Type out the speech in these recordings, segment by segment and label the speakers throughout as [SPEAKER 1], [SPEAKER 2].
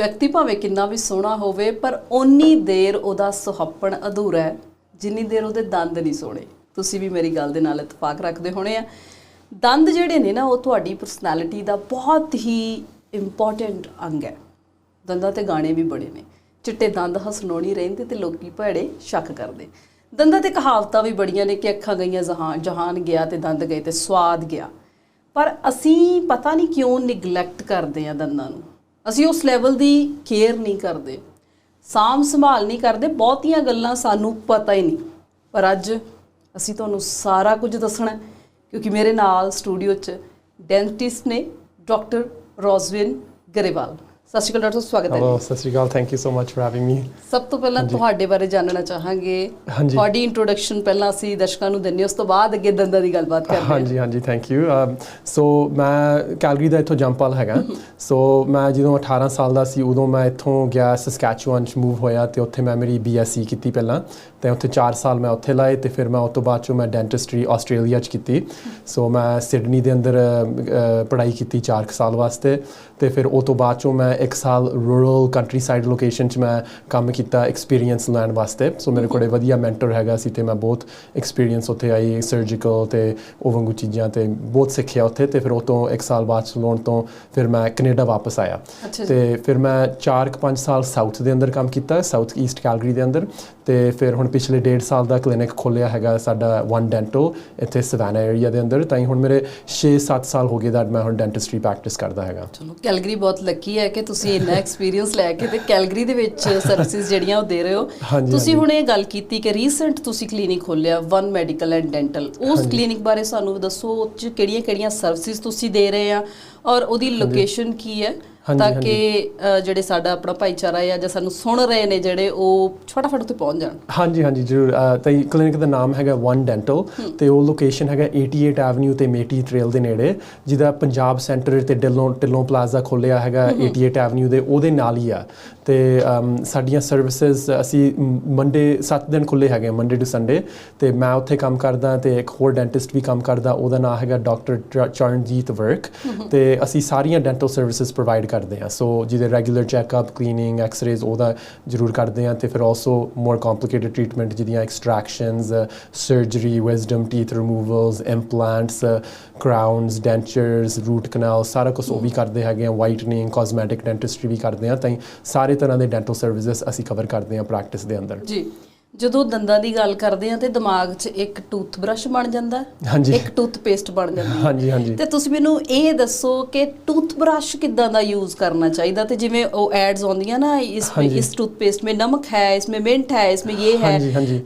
[SPEAKER 1] ਵਿਅਕਤੀ ਭਾਵੇਂ ਕਿੰਨਾ ਵੀ ਸੋਹਣਾ ਹੋਵੇ, ਪਰ ਓਨੀ ਦੇਰ ਉਹਦਾ ਸੁਹੱਪਣ ਅਧੂਰਾ ਹੈ, ਜਿੰਨੀ ਦੇਰ ਉਹਦੇ ਦੰਦ ਨਹੀਂ ਸੋਹਣੇ। ਤੁਸੀਂ ਵੀ ਮੇਰੀ ਗੱਲ ਦੇ ਨਾਲ ਇਤਫਾਕ ਰੱਖਦੇ ਹੋਣੇ ਆ। ਦੰਦ ਜਿਹੜੇ ਨੇ ਨਾ, ਉਹ ਤੁਹਾਡੀ ਪਰਸਨੈਲਿਟੀ ਦਾ ਬਹੁਤ ਹੀ ਇੰਪੋਰਟੈਂਟ ਅੰਗ ਹੈ। ਦੰਦਾਂ ਤੇ ਗਾਣੇ ਵੀ ਬੜੇ ਨੇ। ਚਿੱਟੇ ਦੰਦ ਹਸਨੋਣੀ ਰਹਿੰਦੇ ਤੇ ਲੋਕੀ ਭੈੜੇ ਸ਼ੱਕ ਕਰਦੇ। ਦੰਦਾਂ ਤੇ ਕਹਾਵਤਾਂ ਵੀ ਬੜੀਆਂ ਨੇ ਕਿ ਅੱਖਾਂ ਗਈਆਂ ਜਹਾਨ ਜਹਾਨ ਗਿਆ ਤੇ ਦੰਦ ਗਏ ਤੇ ਸਵਾਦ ਗਿਆ। ਪਰ ਅਸੀਂ ਪਤਾ ਨਹੀਂ ਕਿਉਂ ਨਿਗਲੈਕਟ ਕਰਦੇ ਆ ਦੰਦਾਂ ਨੂੰ। ਅਸੀਂ ਉਸ ਲੈਵਲ ਦੀ ਕੇਅਰ ਨਹੀਂ ਕਰਦੇ। ਸਾਂਭ ਸੰਭਾਲ ਨਹੀਂ ਕਰਦੇ, ਬਹੁਤੀਆਂ ਗੱਲਾਂ ਸਾਨੂੰ ਪਤਾ ਹੀ ਨਹੀਂ। ਪਰ ਅੱਜ ਅਸੀਂ ਤੁਹਾਨੂੰ ਸਾਰਾ ਕੁਝ ਦੱਸਣਾ ਕਿਉਂਕਿ ਮੇਰੇ ਨਾਲ ਸਟੂਡੀਓ 'ਚ ਡੈਂਟਿਸਟ ਨੇ ਡਾਕਟਰ ਰੋਜ਼ਵਿਨ ਗਰੇਵਾਲ। ਸਤਿ ਸ਼੍ਰੀ ਅਕਾਲ ਡਾਕਟਰ ਸਵਾਗਤ ਹੈ
[SPEAKER 2] ਹੈਲੋ ਸਤਿ ਸ਼੍ਰੀ ਅਕਾਲ thank you so much for having me
[SPEAKER 1] ਸਭ ਤੋਂ ਪਹਿਲਾਂ ਤੁਹਾਡੇ ਬਾਰੇ ਜਾਣਨਾ ਚਾਹਾਂਗੇ। ਤੁਹਾਡੀ ਇੰਟਰੋਡਕਸ਼ਨ ਪਹਿਲਾਂ ਅਸੀਂ ਦਰਸ਼ਕਾਂ ਨੂੰ ਦਿੰਨੇ ਉਸ ਤੋਂ ਬਾਅਦ ਅੱਗੇ ਦੰਦਾਂ ਦੀ ਗੱਲਬਾਤ ਕਰਦੇ ਹਾਂ।
[SPEAKER 2] ਹਾਂਜੀ ਹਾਂਜੀ ਥੈਂਕ ਯੂ ਸੋ ਮੈਂ ਕੈਲਗਰੀ ਦਾ ਇੱਥੋਂ ਜੰਪਲ ਹੈਗਾ। ਸੋ ਮੈਂ ਜਦੋਂ 18 ਸਾਲ ਦਾ ਸੀ ਉਦੋਂ ਮੈਂ ਇੱਥੋਂ ਗਿਆ ਸਸਕੈਚੁਅਨ ਚ ਮੂਵ ਹੋਇਆ ਤੇ ਉੱਥੇ ਮੈਂ ਮੇਰੀ ਬੀਐਸਸੀ ਕੀਤੀ ਪਹਿਲਾਂ। ਤੇ ਉੱਥੇ 4 ਸਾਲ ਮੈਂ ਉੱਥੇ ਲਾਏ ਤੇ ਫਿਰ ਮੈਂ ਉਸ ਤੋਂ ਬਾਅਦ ਚੋਂ ਮੈਂ ਡੈਂਟਿਸਟਰੀ ਆਸਟ੍ਰੇਲੀਆ ਚ ਕੀਤੀ। ਸੋ ਮੈਂ ਸਿਡਨੀ ਦੇ ਅੰਦਰ ਪੜ੍ਹਾਈ ਕੀਤੀ 4 ਸਾਲ ਵਾਸਤੇ ਤੇ ਫਿਰ ਉਸ ਤੋਂ ਬਾਅਦ ਚੋਂ ਮੈਂ 1 ਸਾਲ ਰੂਰਲ ਕੰਟਰੀਸਾਈਡ ਲੋਕੇਸ਼ਨ ਚ ਮੈਂ ਕੰਮ ਕੀਤਾ ਐਕਸਪੀਰੀਅੰਸ ਲੈਣ ਵਾਸਤੇ। ਸੋ ਮੇਰੇ ਕੋਲੇ ਵਧੀਆ ਮੈਂਟਰ ਹੈਗਾ ਸੀ ਤੇ ਮੈਂ ਬਹੁਤ ਐਕਸਪੀਰੀਅੰਸ ਉੱਥੇ ਆਈ ਸਰਜੀਕਲ ਤੇ ਉਹ ਵਾਂਗੂ ਚੀਜ਼ਾਂ ਤੇ ਬਹੁਤ ਸਿੱਖਿਆ ਉੱਥੇ ਤੇ ਫਿਰ ਉਹ ਤੋਂ 1 ਸਾਲ ਬਾਅਦ ਸਲੋਨ ਤੋਂ ਫਿਰ ਮੈਂ ਕੈਨੇਡਾ ਵਾਪਸ ਆਇਆ। ਤੇ ਫਿਰ ਮੈਂ 4-5 ਸਾਲ ਸਾਊਥ ਦੇ ਅੰਦਰ ਕੰਮ ਕੀਤਾ ਸਾਊਥ ਈਸਟ ਕੈਲਗਰੀ ਦੇ ਅੰਦਰ ਤੇ ਫਿਰ ਹੁਣ ਪਿਛਲੇ ਡੇਢ ਸਾਲ ਦਾ ਕਲੀਨਿਕ ਖੋਲਿਆ ਹੈਗਾ ਸਾਡਾ ਵਨ ਡੈਂਟਲ ਇੱਥੇ ਸਵਾਨਾ ਏਰੀਆ ਦੇ ਅੰਦਰ। ਤਾਂ ਹੁਣ ਮੇਰੇ 6-7 ਸਾਲ ਹੋ ਗਏ that ਮੈਂ ਹੁਣ ਡੈਂਟਿਸਟਰੀ ਪ੍ਰੈਕਟਿਸ ਕਰਦਾ ਹੈਗਾ।
[SPEAKER 1] ਚਲੋ ਕੈਲਗਰੀ ਬਹੁਤ ਲੱਕੀ ਹੈ ਕਿ ਤੁਸੀਂ ਇੰਨਾ ਐਕਸਪੀਰੀਅੰਸ ਲੈ ਕੇ ਤੇ ਕੈਲਗਰੀ ਦੇ ਵਿੱਚ ਸਰਵਿਸਿਜ਼ ਜਿਹੜੀਆਂ ਉਹ ਦੇ ਰਹੇ ਹੋ। ਤੁਸੀਂ। ਹੁਣ ਇਹ ਗੱਲ ਕੀਤੀ ਕਿ ਰੀਸੈਂਟ ਤੁਸੀਂ ਕਲੀਨਿਕ ਖੋਲਿਆ ਵਨ ਮੈਡੀਕਲ ਐਂਡ ਡੈਂਟਲ ਉਸ ਕਲੀਨਿਕ ਬਾਰੇ ਸਾਨੂੰ ਦੱਸੋ ਉਹ 'ਚ ਕਿਹੜੀਆਂ-ਕਿਹੜੀਆਂ ਸਰਵਿਸਿਜ਼ ਤੁਸੀਂ ਦੇ ਰਹੇ ਆ? ਔਰ ਉਹਦੀ ਲੋਕੇਸ਼ਨ ਕੀ ਹੈ ਤਾਂ ਕਿ ਜਿਹੜੇ ਸਾਡਾ ਆਪਣਾ ਭਾਈਚਾਰਾ ਹੈ ਜਾਂ ਸਾਨੂੰ ਸੁਣ ਰਹੇ ਨੇ ਜਿਹੜੇ ਉਹ ਫਟਾਫਟ ਉੱਤੇ ਪਹੁੰਚ ਜਾਣ।
[SPEAKER 2] ਹਾਂਜੀ ਹਾਂਜੀ ਜ਼ਰੂਰ। ਤਾਂ ਕਲੀਨਿਕ ਦਾ ਨਾਮ ਹੈਗਾ ਵਨ ਡੈਂਟਲ ਤੇ ਉਹ ਲੋਕੇਸ਼ਨ ਹੈਗਾ 88 ਐਵਨਿਊ ਤੇ ਮੇਟੀ ਟ੍ਰੇਲ ਦੇ ਨੇੜੇ ਜਿਹਦਾ ਪੰਜਾਬ ਸੈਂਟਰ ਤੇ ਢਿੱਲੋਂ ਢਿੱਲੋਂ ਪਲਾਜ਼ਾ ਖੋਲਿਆ ਹੈਗਾ 88 ਐਵਨਿਊ ਦੇ ਉਹਦੇ ਨਾਲ ਹੀ ਆ। ਤੇ ਸਾਡੀਆਂ ਸਰਵਿਸਿਜ਼ ਅਸੀਂ ਮੰਡੇ 7 ਦਿਨ ਖੁੱਲੇ ਹੈਗੇ ਮੰਡੇ ਟੂ ਸੰਡੇ ਤੇ ਮੈਂ ਉੱਥੇ ਕੰਮ ਕਰਦਾ ਤੇ ਇੱਕ ਹੋਰ ਡੈਂਟਿਸਟ ਵੀ ਕੰਮ ਕਰਦਾ ਉਹਦਾ ਨਾਮ ਹੈਗਾ ਡਾਕਟਰ ਚਰਨਜੀਤ ਵਰਕ ਤੇ ਅਸੀਂ ਸਾਰੀਆਂ ਡੈਂਟਲ ਸਰਵਿਸਿਜ਼ ਪ੍ਰੋਵਾਈਡ ਕਰਦੇ ਹਾਂ। ਸੋ ਜਿਹਦੇ ਰੈਗੂਲਰ ਚੈੱਕਅਪ ਕਲੀਨਿੰਗ ਐਕਸ-ਰੇਜ਼ ਉਹਦਾ ਜ਼ਰੂਰ ਕਰਦੇ ਹਾਂ। ਤੇ ਫਿਰ also more complicated treatment ਜਿਹਦੀਆਂ extractions surgery wisdom teeth removals implants crowns dentures root canal ਸਾਰਾ ਕੁਝ ਉਹ ਵੀ ਕਰਦੇ ਹੈਗੇ ਆ ਵਾਈਟਨਿੰਗ ਕਾਸਮੈਟਿਕ ਡੈਂਟਿਸਟਰੀ ਵੀ ਕਰਦੇ ਆ ਤਾਂ ਸਾਰੇ ਤਰ੍ਹਾਂ ਦੇ ਡੈਂਟਲ ਸਰਵਿਸਿਜ਼ ਅਸੀਂ ਕਵਰ ਕਰਦੇ ਹਾਂ ਪ੍ਰੈਕਟਿਸ ਦੇ ਅੰਦਰ।
[SPEAKER 1] ਜੀ। ਜਦੋਂ ਦੰਦਾਂ ਦੀ ਗੱਲ ਕਰਦੇ ਆ ਤੇ ਦਿਮਾਗ 'ਚ ਇੱਕ ਟੂਥ ਬਰਸ਼ ਬਣ ਜਾਂਦਾ ਇੱਕ ਟੂਥ ਪੇਸਟ ਬਣ ਜਾਂਦੀ
[SPEAKER 2] ਹਾਂਜੀ ਹਾਂਜੀ।
[SPEAKER 1] ਤੇ ਤੁਸੀਂ ਮੈਨੂੰ ਇਹ ਦੱਸੋ ਕਿ ਟੂਥ ਬਰਸ਼ ਕਿੱਦਾਂ ਦਾ ਯੂਜ਼ ਕਰਨਾ ਚਾਹੀਦਾ ਤੇ ਜਿਵੇਂ ਉਹ ਐਡਸ ਆਉਂਦੀਆਂ ਨਾ ਇਸ ਇਸ ਟੂਥ ਪੇਸਟ ਮੇ ਨਮਕ ਹੈ ਇਸ ਮੇ ਮਿੰਟ ਹੈ ਇਸ
[SPEAKER 2] ਮੇ ਇਹ ਹੈ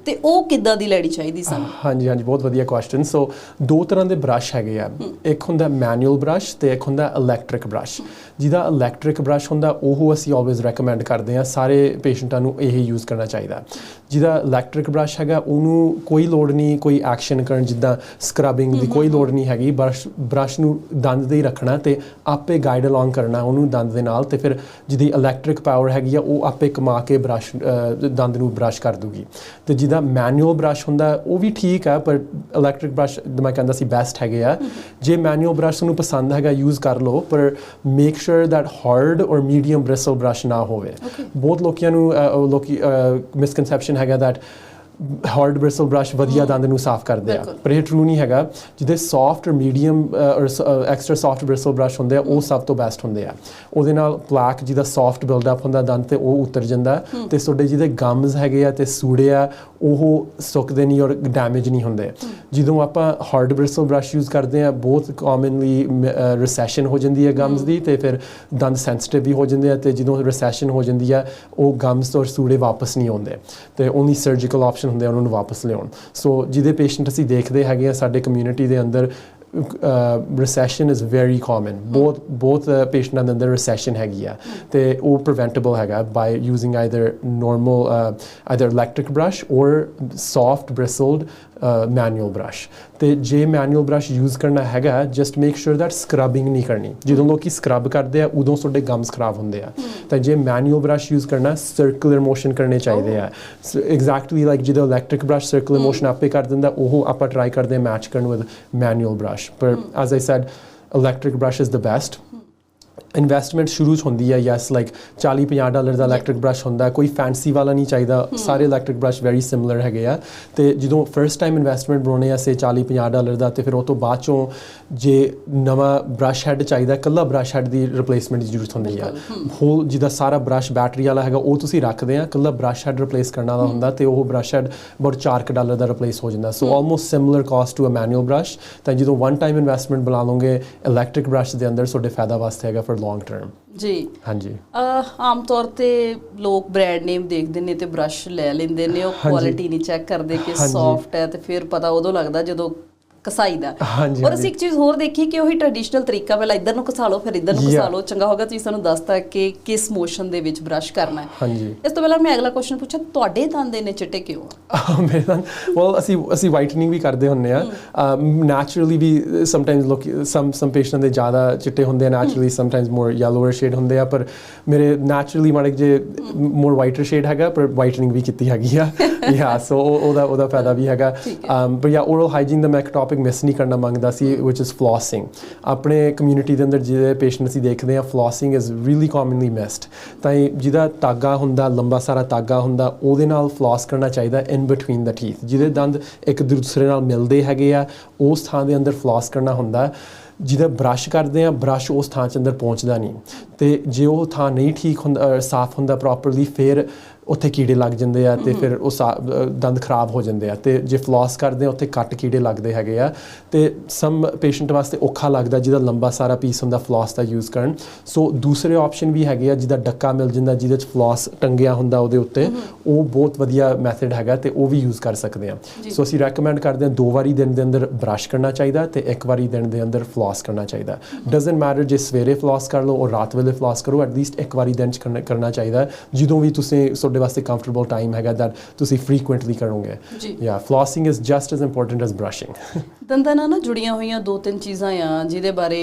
[SPEAKER 1] ਤੇ ਉਹ ਕਿੱਦਾਂ ਦੀ ਲੈਣੀ ਚਾਹੀਦੀ ਸਾਨੂੰ?
[SPEAKER 2] ਹਾਂਜੀ ਹਾਂਜੀ ਬਹੁਤ ਵਧੀਆ ਕੁਐਸਚਨ ਸੋ ਦੋ ਤਰ੍ਹਾਂ ਦੇ ਬਰਸ਼ ਹੈਗੇ ਆ। ਇੱਕ ਹੁੰਦਾ ਮੈਨੂਅਲ ਬਰਸ਼ ਤੇ ਇੱਕ ਹੁੰਦਾ ਇਲੈਕਟ੍ਰਿਕ ਬਰਸ਼ ਜਿਹਦਾ ਇਲੈਕਟ੍ਰਿਕ ਬ੍ਰਸ਼ ਹੁੰਦਾ ਉਹ ਅਸੀਂ ਆਲਵੇਜ਼ ਰეკਮੈਂਡ ਕਰਦੇ ਆ ਸਾਰੇ ਪੇਸ਼ੈਂਟਾਂ ਨੂੰ ਇਹ ਯੂਜ਼ ਕਰਨਾ ਚਾਹੀਦਾ। ਜਿਹਦਾ ਇਲੈਕਟ੍ਰਿਕ ਬ੍ਰਸ਼ ਹੈਗਾ ਉਹਨੂੰ ਕੋਈ ਲੋੜ ਨਹੀਂ ਕੋਈ ਐਕਸ਼ਨ ਕਰਨ ਜਿੱਦਾਂ ਸਕਰਬਿੰਗ ਦੀ ਕੋਈ ਲੋੜ ਨਹੀਂ ਹੈਗੀ। ਬ੍ਰਸ਼ ਬ੍ਰਸ਼ ਨੂੰ ਦੰਦ ਦੇ ਹੀ ਰੱਖਣਾ ਤੇ ਆਪੇ ਗਾਈਡ ਅਲੋਂਗ ਕਰਨਾ ਉਹਨੂੰ ਦੰਦ ਦੇ ਨਾਲ ਤੇ ਫਿਰ ਜਿਹਦੀ ਇਲੈਕਟ੍ਰਿਕ ਪਾਵਰ ਹੈਗੀ ਆ ਉਹ ਆਪੇ ਕਮਾ ਕੇ ਬ੍ਰਸ਼ ਦੰਦ ਨੂੰ ਬ੍ਰਸ਼ ਕਰ ਦੂਗੀ। ਤੇ ਜਿਹਦਾ ਮੈਨੂਅਲ ਬ੍ਰਸ਼ ਹੁੰਦਾ ਉਹ ਵੀ ਠੀਕ ਹੈ ਪਰ ਇਲੈਕਟ੍ਰਿਕ ਬ੍ਰਸ਼ ਮੈਂ ਕਹਿੰਦਾ ਸੀ ਬੈਸਟ ਹੈਗੇ ਆ। ਜੇ ਮੈਨੂਅਲ ਬ੍ਰਸ਼ ਤੁਹਾਨੂੰ ਪਸੰਦ ਹੈਗਾ ਯੂਜ਼ ਕਰ ਲਓ ਪਰ make sure that hard or medium bristle brush ਨਾ ਹੋਵੇ ਬਹੁਤ ਲੋਕਾਂ ਨੂੰ ਲੋਕੀ ਮਿਸਕਨਸੈਪਸ਼ਨ ਹੈਗਾ that ਹਾਰਡ ਬ੍ਰਿਸਲ ਬ੍ਰਸ਼ ਵਧੀਆ ਦੰਦ ਨੂੰ ਸਾਫ਼ ਕਰਦੇ ਆ। ਪਰ ਇਹ ਟਰੂ ਨਹੀਂ ਹੈਗਾ। ਜਿਹਦੇ ਸੌਫਟ ਔਰ ਮੀਡੀਅਮ ਔਰ ਐਕਸਟਰਾ ਸੌਫਟ ਬ੍ਰਿਸਲ ਬ੍ਰਸ਼ ਹੁੰਦੇ ਆ ਉਹ ਸਭ ਤੋਂ ਬੈਸਟ ਹੁੰਦੇ ਆ। ਉਹਦੇ ਨਾਲ ਪਲਾਕ ਜਿਹਦਾ ਸੌਫਟ ਬਿਲਡ ਅਪ ਹੁੰਦਾ ਦੰਦ ਤੇ ਉਹ ਉਤਰ ਜਾਂਦਾ। ਤੇ ਤੁਹਾਡੇ ਜਿਹਦੇ ਗਮਸ ਹੈਗੇ ਆ ਤੇ ਸੂੜੇ ਆ ਉਹ ਸੁੱਕਦੇ ਨਹੀਂ ਔਰ ਡੈਮੇਜ ਨਹੀਂ ਹੁੰਦੇ। ਜਦੋਂ ਆਪਾਂ ਹਾਰਡ ਬ੍ਰਿਸਲ ਬ੍ਰਸ਼ ਯੂਜ਼ ਕਰਦੇ ਆ ਬਹੁਤ ਕਾਮਨਲੀ ਰਿਸੈਸ਼ਨ ਹੋ ਜਾਂਦੀ ਹੈ ਗਮਸ ਦੀ ਤੇ ਫਿਰ ਦੰਦ ਸੈਂਸਿਟਿਵ ਵੀ ਹੋ ਜਾਂਦੇ ਆ ਤੇ ਜਦੋਂ ਰਿਸੈਸ਼ਨ ਹੋ ਜਾਂਦੀ ਆ ਉਹ ਗਮਸ ਔਰ ਸੂੜੇ ਵਾਪਸ ਨਹੀਂ ਆਉਂਦੇ। ਤੇ ਓਨਲੀ ਸਰਜੀਕਲ ਆਪਸ਼ਨ ਹੁੰਦੇ ਆ ਉਹਨਾਂ ਨੂੰ ਵਾਪਸ ਲਿਆਉਣ। ਸੋ ਜਿਹਦੇ ਪੇਸ਼ੈਂਟ ਅਸੀਂ ਦੇਖਦੇ ਹੈਗੇ ਆ ਸਾਡੇ ਕਮਿਊਨਿਟੀ ਦੇ ਅੰਦਰ ਰਿਸੈਸ਼ਨ ਇਜ਼ ਵੈਰੀ ਕਾਮਨ ਬਹੁਤ ਬਹੁਤ ਪੇਸ਼ੈਂਟਾਂ ਦੇ ਅੰਦਰ ਰਿਸੈਸ਼ਨ ਹੈਗੀ ਆ। ਤੇ ਉਹ ਪ੍ਰੀਵੈਂਟੇਬਲ ਹੈਗਾ by using either normal either electric brush or soft bristled manual brush ਤੇ ਜੇ ਮੈਨੂਅਲ ਬ੍ਰਸ਼ ਯੂਜ਼ ਕਰਨਾ ਹੈਗਾ just make sure that scrubbing ਨਹੀਂ ਕਰਨੀ। ਜਦੋਂ ਲੋਕੀ ਸਕਰਬ ਕਰਦੇ ਆ ਉਦੋਂ ਤੁਹਾਡੇ ਗਮਸ ਖਰਾਬ ਹੁੰਦੇ ਆ। ਤਾਂ ਜੇ ਮੈਨੂਅਲ ਬ੍ਰਸ਼ ਯੂਜ਼ ਕਰਨਾ ਸਰਕੂਲਰ ਮੋਸ਼ਨ ਕਰਨੇ ਚਾਹੀਦੇ ਆ। ਐਗਜ਼ੈਕਟਲੀ ਲਾਈਕ ਜਦੋਂ ਇਲੈਕਟ੍ਰਿਕ ਬ੍ਰਸ਼ ਸਰਕੂਲਰ ਮੋਸ਼ਨ ਆਪੇ ਕਰ ਦਿੰਦਾ ਉਹ ਆਪਾਂ ਟਰਾਈ ਕਰਦੇ ਮੈਚ ਕਰਨ ਵਿਦ ਮੈਨੂਅਲ ਬ੍ਰਸ਼ ਪਰ as I said electric brush is the best investment ਸ਼ੁਰੂ ਚ ਹੁੰਦੀ ਹੈ ਯੈਸ ਲਾਈਕ 40 50 ਡਾਲਰ ਦਾ ਇਲੈਕਟ੍ਰਿਕ ਬ੍ਰਸ਼ ਹੁੰਦਾ ਕੋਈ ਫੈਂਸੀ ਵਾਲਾ ਨਹੀਂ ਚਾਹੀਦਾ। ਸਾਰੇ ਇਲੈਕਟ੍ਰਿਕ ਬ੍ਰਸ਼ ਵੈਰੀ ਸਿਮਿਲਰ ਹੈਗੇ ਆ। ਤੇ ਜਦੋਂ ਫਰਸਟ ਟਾਈਮ ਇਨਵੈਸਟਮੈਂਟ ਬਣਾਉਣੇ ਆ ਸੇ 40 50 ਡਾਲਰ ਦਾ ਤੇ ਫਿਰ ਉਹ ਤੋਂ ਬਾਅਦ ਚੋਂ ਜੇ ਨਵਾਂ ਬ੍ਰਸ਼ ਹੈਡ ਚਾਹੀਦਾ ਕੱਲਾ ਬ੍ਰਸ਼ ਹੈਡ ਦੀ ਰਿਪਲੇਸਮੈਂਟ ਦੀ ਜ਼ਰੂਰਤ ਹੁੰਦੀ ਆ। ਹੋਲ ਜਿਹਦਾ ਸਾਰਾ ਬ੍ਰਸ਼ ਬੈਟਰੀ ਵਾਲਾ ਹੈਗਾ ਉਹ ਤੁਸੀਂ ਰੱਖਦੇ ਆ ਕੱਲਾ ਬ੍ਰਸ਼ ਹੈਡ ਰਿਪਲੇਸ ਕਰਨ ਵਾਲਾ ਹੁੰਦਾ ਤੇ ਉਹ ਬ੍ਰਸ਼ ਹੈਡ about 4 ਡਾਲਰ ਦਾ ਰਿਪਲੇਸ ਹੋ ਜਾਂਦਾ। So almost similar cost to a manual brush ਤਾਂ ਜਦੋਂ ਵਨ ਟਾਈਮ ਇਨਵੈਸਟਮੈਂਟ ਬਣਾ ਲਓਗੇ ਇਲੈਕਟ੍ਰਿਕ ਬ੍ਰਸ਼ ਦੇ ਅੰਦਰ ਤੁਹਾਡੇ ਫਾਇਦਾ ਵਾਸਤੇ ਹੈਗਾ ਫॉर ਲੌਂਗ ਟਰਮ
[SPEAKER 1] ਜੀ।
[SPEAKER 2] ਹਾਂਜੀ।
[SPEAKER 1] ਆਮ ਤੌਰ ਤੇ ਲੋਕ ਬ੍ਰਾਂਡ ਨੇਮ ਦੇਖਦੇ ਨੇ ਤੇ ਬ੍ਰਸ਼ ਲੈ ਲੈਂਦੇ ਨੇ ਉਹ ਕੁਆਲਿਟੀ ਨਹੀਂ ਚੈੱਕ ਕਰਦੇ ਕਿ। ਸੌਫਟ ਹੈ ਤੇ ਫਿਰ ਪਤਾ ਉਦੋਂ ਲੱਗਦਾ ਜਦੋਂ ਕਸਾਈ ਦਾ
[SPEAKER 2] ਹਾਂਜੀ,
[SPEAKER 1] ਔਰ ਅਸੀਂ ਇੱਕ ਚੀਜ਼ ਹੋਰ ਦੇਖੀ ਕਿ ਉਹੀ ਟ੍ਰੈਡੀਸ਼ਨਲ ਤਰੀਕਾ ਪਹਿਲਾਂ ਇੱਧਰ ਨੂੰ ਘਸਾ ਲਓ ਫਿਰ ਇੱਧਰ ਨੂੰ. ਘਸਾ ਲਓ। ਚੰਗਾ ਹੋਗਾ ਤੁਸੀਂ ਸਾਨੂੰ ਦੱਸਤਾ ਕਿ ਕਿਸ ਮੋਸ਼ਨ ਦੇ ਵਿੱਚ ਬ੍ਰਸ਼ ਕਰਨਾ ਹੈ।
[SPEAKER 2] ਹਾਂਜੀ।
[SPEAKER 1] ਇਸ ਤੋਂ ਪਹਿਲਾਂ ਮੈਂ ਅਗਲਾ ਕੁਐਸਚਨ ਪੁੱਛਾਂ ਤੁਹਾਡੇ ਦੰਦ ਇੰਨੇ ਚਿੱਟੇ ਕਿਉਂ ਆ?
[SPEAKER 2] ਮੇਰੇ ਨਾਲ ਵੈਲ ਅਸੀਂ ਅਸੀਂ ਵਾਈਟਨਿੰਗ ਵੀ ਕਰਦੇ ਹੁੰਨੇ ਆ ਨੈਚੁਰਲੀ ਵੀ ਸਮਟਾਈਮਸ ਲੋਕ ਸਮ ਸਮ ਪੇਸ਼ੈਂਟ ਦੇ ਜ਼ਿਆਦਾ ਚਿੱਟੇ ਹੁੰਦੇ ਆ naturally sometimes more yellower shade ਹੁੰਦੇ ਆ ਪਰ ਮੇਰੇ ਨੈਚੁਰਲੀ ਮਾੜੇ ਜੇ ਮੋਰ ਵਾਈਟਰ ਸ਼ੇਡ ਹੈਗਾ ਪਰ ਵਾਈਟਨਿੰਗ ਵੀ ਕੀਤੀ ਹੈਗੀ ਆ। ਯਾ ਸੋ ਉਹਦਾ ਉਹਦਾ ਫਾਇਦਾ ਵੀ ਹੈਗਾ। ਪਰ ਯਾ ਓਰਲ ਹਾਈਜੀਨ ਦਾ ਮੈਂ ਇੱਕ ਟੌਪਿਕ ਮਿਸ ਨਹੀਂ ਕਰਨਾ ਮੰਗਦਾ ਸੀ, which is flossing. ਆਪਣੇ ਕਮਿਊਨਿਟੀ ਦੇ ਅੰਦਰ ਜਿਹੜੇ ਪੇਸ਼ੈਂਟ ਅਸੀਂ ਦੇਖਦੇ ਆ flossing is really commonly missed. ਤਾਂ ਇਹ ਜਿਹਦਾ ਤਾਗਾ ਹੁੰਦਾ, ਲੰਬਾ ਸਾਰਾ ਤਾਗਾ ਹੁੰਦਾ, ਉਹਦੇ ਨਾਲ ਫਲॉस ਕਰਨਾ ਚਾਹੀਦਾ ਇਨ ਬਿਟਵੀਨ ਦਾ ਟੀਥ ਜਿਹਦੇ ਦੰਦ ਇੱਕ ਦੂਸਰੇ ਨਾਲ ਮਿਲਦੇ ਹੈਗੇ ਆ, ਉਸ ਥਾਂ ਦੇ ਅੰਦਰ ਫਲॉस ਕਰਨਾ ਹੁੰਦਾ। ਜਿਹਦਾ ਬ੍ਰਸ਼ ਕਰਦੇ ਆ ਬ੍ਰਸ਼ ਉਸ ਥਾਂ 'ਚ ਅੰਦਰ ਪਹੁੰਚਦਾ ਨਹੀਂ। ਤੇ ਜੇ ਉਹ ਥਾਂ ਨਹੀਂ ਠੀਕ ਹੁੰਦਾ ਸਾਫ਼ ਹੁੰਦਾ ਪ੍ਰੋਪਰਲੀ ਫਿਰ ਉੱਥੇ ਕੀੜੇ ਲੱਗ ਜਾਂਦੇ ਆ ਤੇ ਫਿਰ ਉਹ ਦੰਦ ਖਰਾਬ ਹੋ ਜਾਂਦੇ ਆ ਤੇ ਜੇ ਫਲੋਸ ਕਰਦੇ ਆ ਉੱਥੇ ਕੱਟ ਕੀੜੇ ਲੱਗਦੇ ਹੈਗੇ ਆ ਤੇ ਸਮ ਪੇਸ਼ੈਂਟ ਵਾਸਤੇ ਔਖਾ ਲੱਗਦਾ ਜਿਹਦਾ ਲੰਬਾ ਸਾਰਾ ਪੀਸ ਹੁੰਦਾ ਫਲੋਸ ਦਾ ਯੂਜ਼ ਕਰਨ। ਸੋ ਦੂਸਰੇ ਆਪਸ਼ਨ ਵੀ ਹੈਗੇ ਆ ਜਿਹਦਾ ਡੱਕਾ ਮਿਲ ਜਾਂਦਾ ਜਿਹਦੇ 'ਚ ਫਲੋਸ ਟੰਗਿਆ ਹੁੰਦਾ ਉਹਦੇ ਉੱਤੇ ਉਹ ਬਹੁਤ ਵਧੀਆ ਮੈਥਡ ਹੈਗਾ ਤੇ ਉਹ ਵੀ ਯੂਜ਼ ਕਰ ਸਕਦੇ ਆ। ਸੋ ਅਸੀਂ ਰეკਮੈਂਡ ਕਰਦੇ ਆ ਦੋ ਵਾਰੀ ਦਿਨ ਦੇ ਅੰਦਰ ਬ੍ਰਸ਼ ਕਰਨਾ ਚਾਹੀਦਾ ਤੇ ਇੱਕ ਵਾਰੀ ਦਿਨ ਦੇ ਅੰਦਰ ਫਲੋਸ ਕਰਨਾ ਚਾਹੀਦਾ। ਡਸਨਟ ਮੈਟਰ ਜੇ ਸਵੇਰੇ ਫਲੋਸ ਕਰ ਲਓ ਔਰ ਰਾਤ ਵੇਲੇ ਫਲੋਸ ਕਰੋ ਐਟਲੀਸਟ ਇੱਕ ਵਾਰੀ ਦਿਨ ਚ ਕਰਨਾ ਚਾਹੀਦਾ। ਜਦੋਂ ਵੀ ਤੁਸੀਂ ਤੁਹਾਡੇ ਵਾਸਤੇ ਕੰਫਰਟੇਬਲ ਟਾਈਮ ਹੈਗਾ that ਤੁਸੀਂ ਫ੍ਰੀਕੁਐਂਟਲੀ ਕਰੋਗੇ। Yeah flossing is just as important as brushing
[SPEAKER 1] ਦੰਦਾਂ ਨਾਲ ਜੁੜੀਆਂ ਹੋਈਆਂ ਦੋ ਤਿੰਨ ਚੀਜ਼ਾਂ ਆ ਜਿਹਦੇ ਬਾਰੇ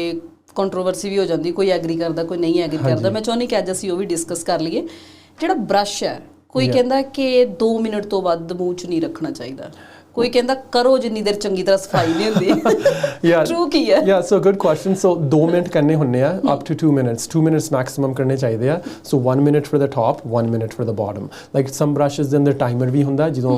[SPEAKER 1] ਕੰਟਰੋਵਰਸੀ ਵੀ ਹੋ ਜਾਂਦੀ ਕੋਈ ਐਗਰੀ ਕਰਦਾ ਕੋਈ ਨਹੀਂ ਐਗਰੀ ਕਰਦਾ। ਮੈਂ ਚਾਹੁੰਦੀ ਕਿ ਅੱਜ ਅਸੀਂ ਉਹ ਵੀ ਡਿਸਕਸ ਕਰ ਲਈਏ। ਜਿਹੜਾ ਬ੍ਰਸ਼ ਹੈ ਕੋਈ. ਕਹਿੰਦਾ ਕਿ 2 ਮਿੰਟ ਤੋਂ ਵੱਧ ਮੂੰਹ 'ਚ ਨਹੀਂ ਰੱਖਣਾ ਚਾਹੀਦਾ। ਕੋਈ ਕਹਿੰਦਾ ਕਰੋ ਜਿੰਨੀ ਦੇਰ ਚੰਗੀ ਤਰ੍ਹਾਂ ਸਫ਼ਾਈ ਨਹੀਂ ਹੁੰਦੀ
[SPEAKER 2] yeah
[SPEAKER 1] True ਕੀ ਹੈ
[SPEAKER 2] yeah so good question so 2 minute ਕਰਨੇ ਹੁੰਨੇ ਆ up to 2 minutes 2 minutes maximum ਕਰਨੇ ਚਾਹੀਦੇ ਆ so 1 minute for the top 1 minute for the bottom like some brushes ਦੇ ਅੰਦਰ ਟਾਈਮਰ ਵੀ ਹੁੰਦਾ ਜਦੋਂ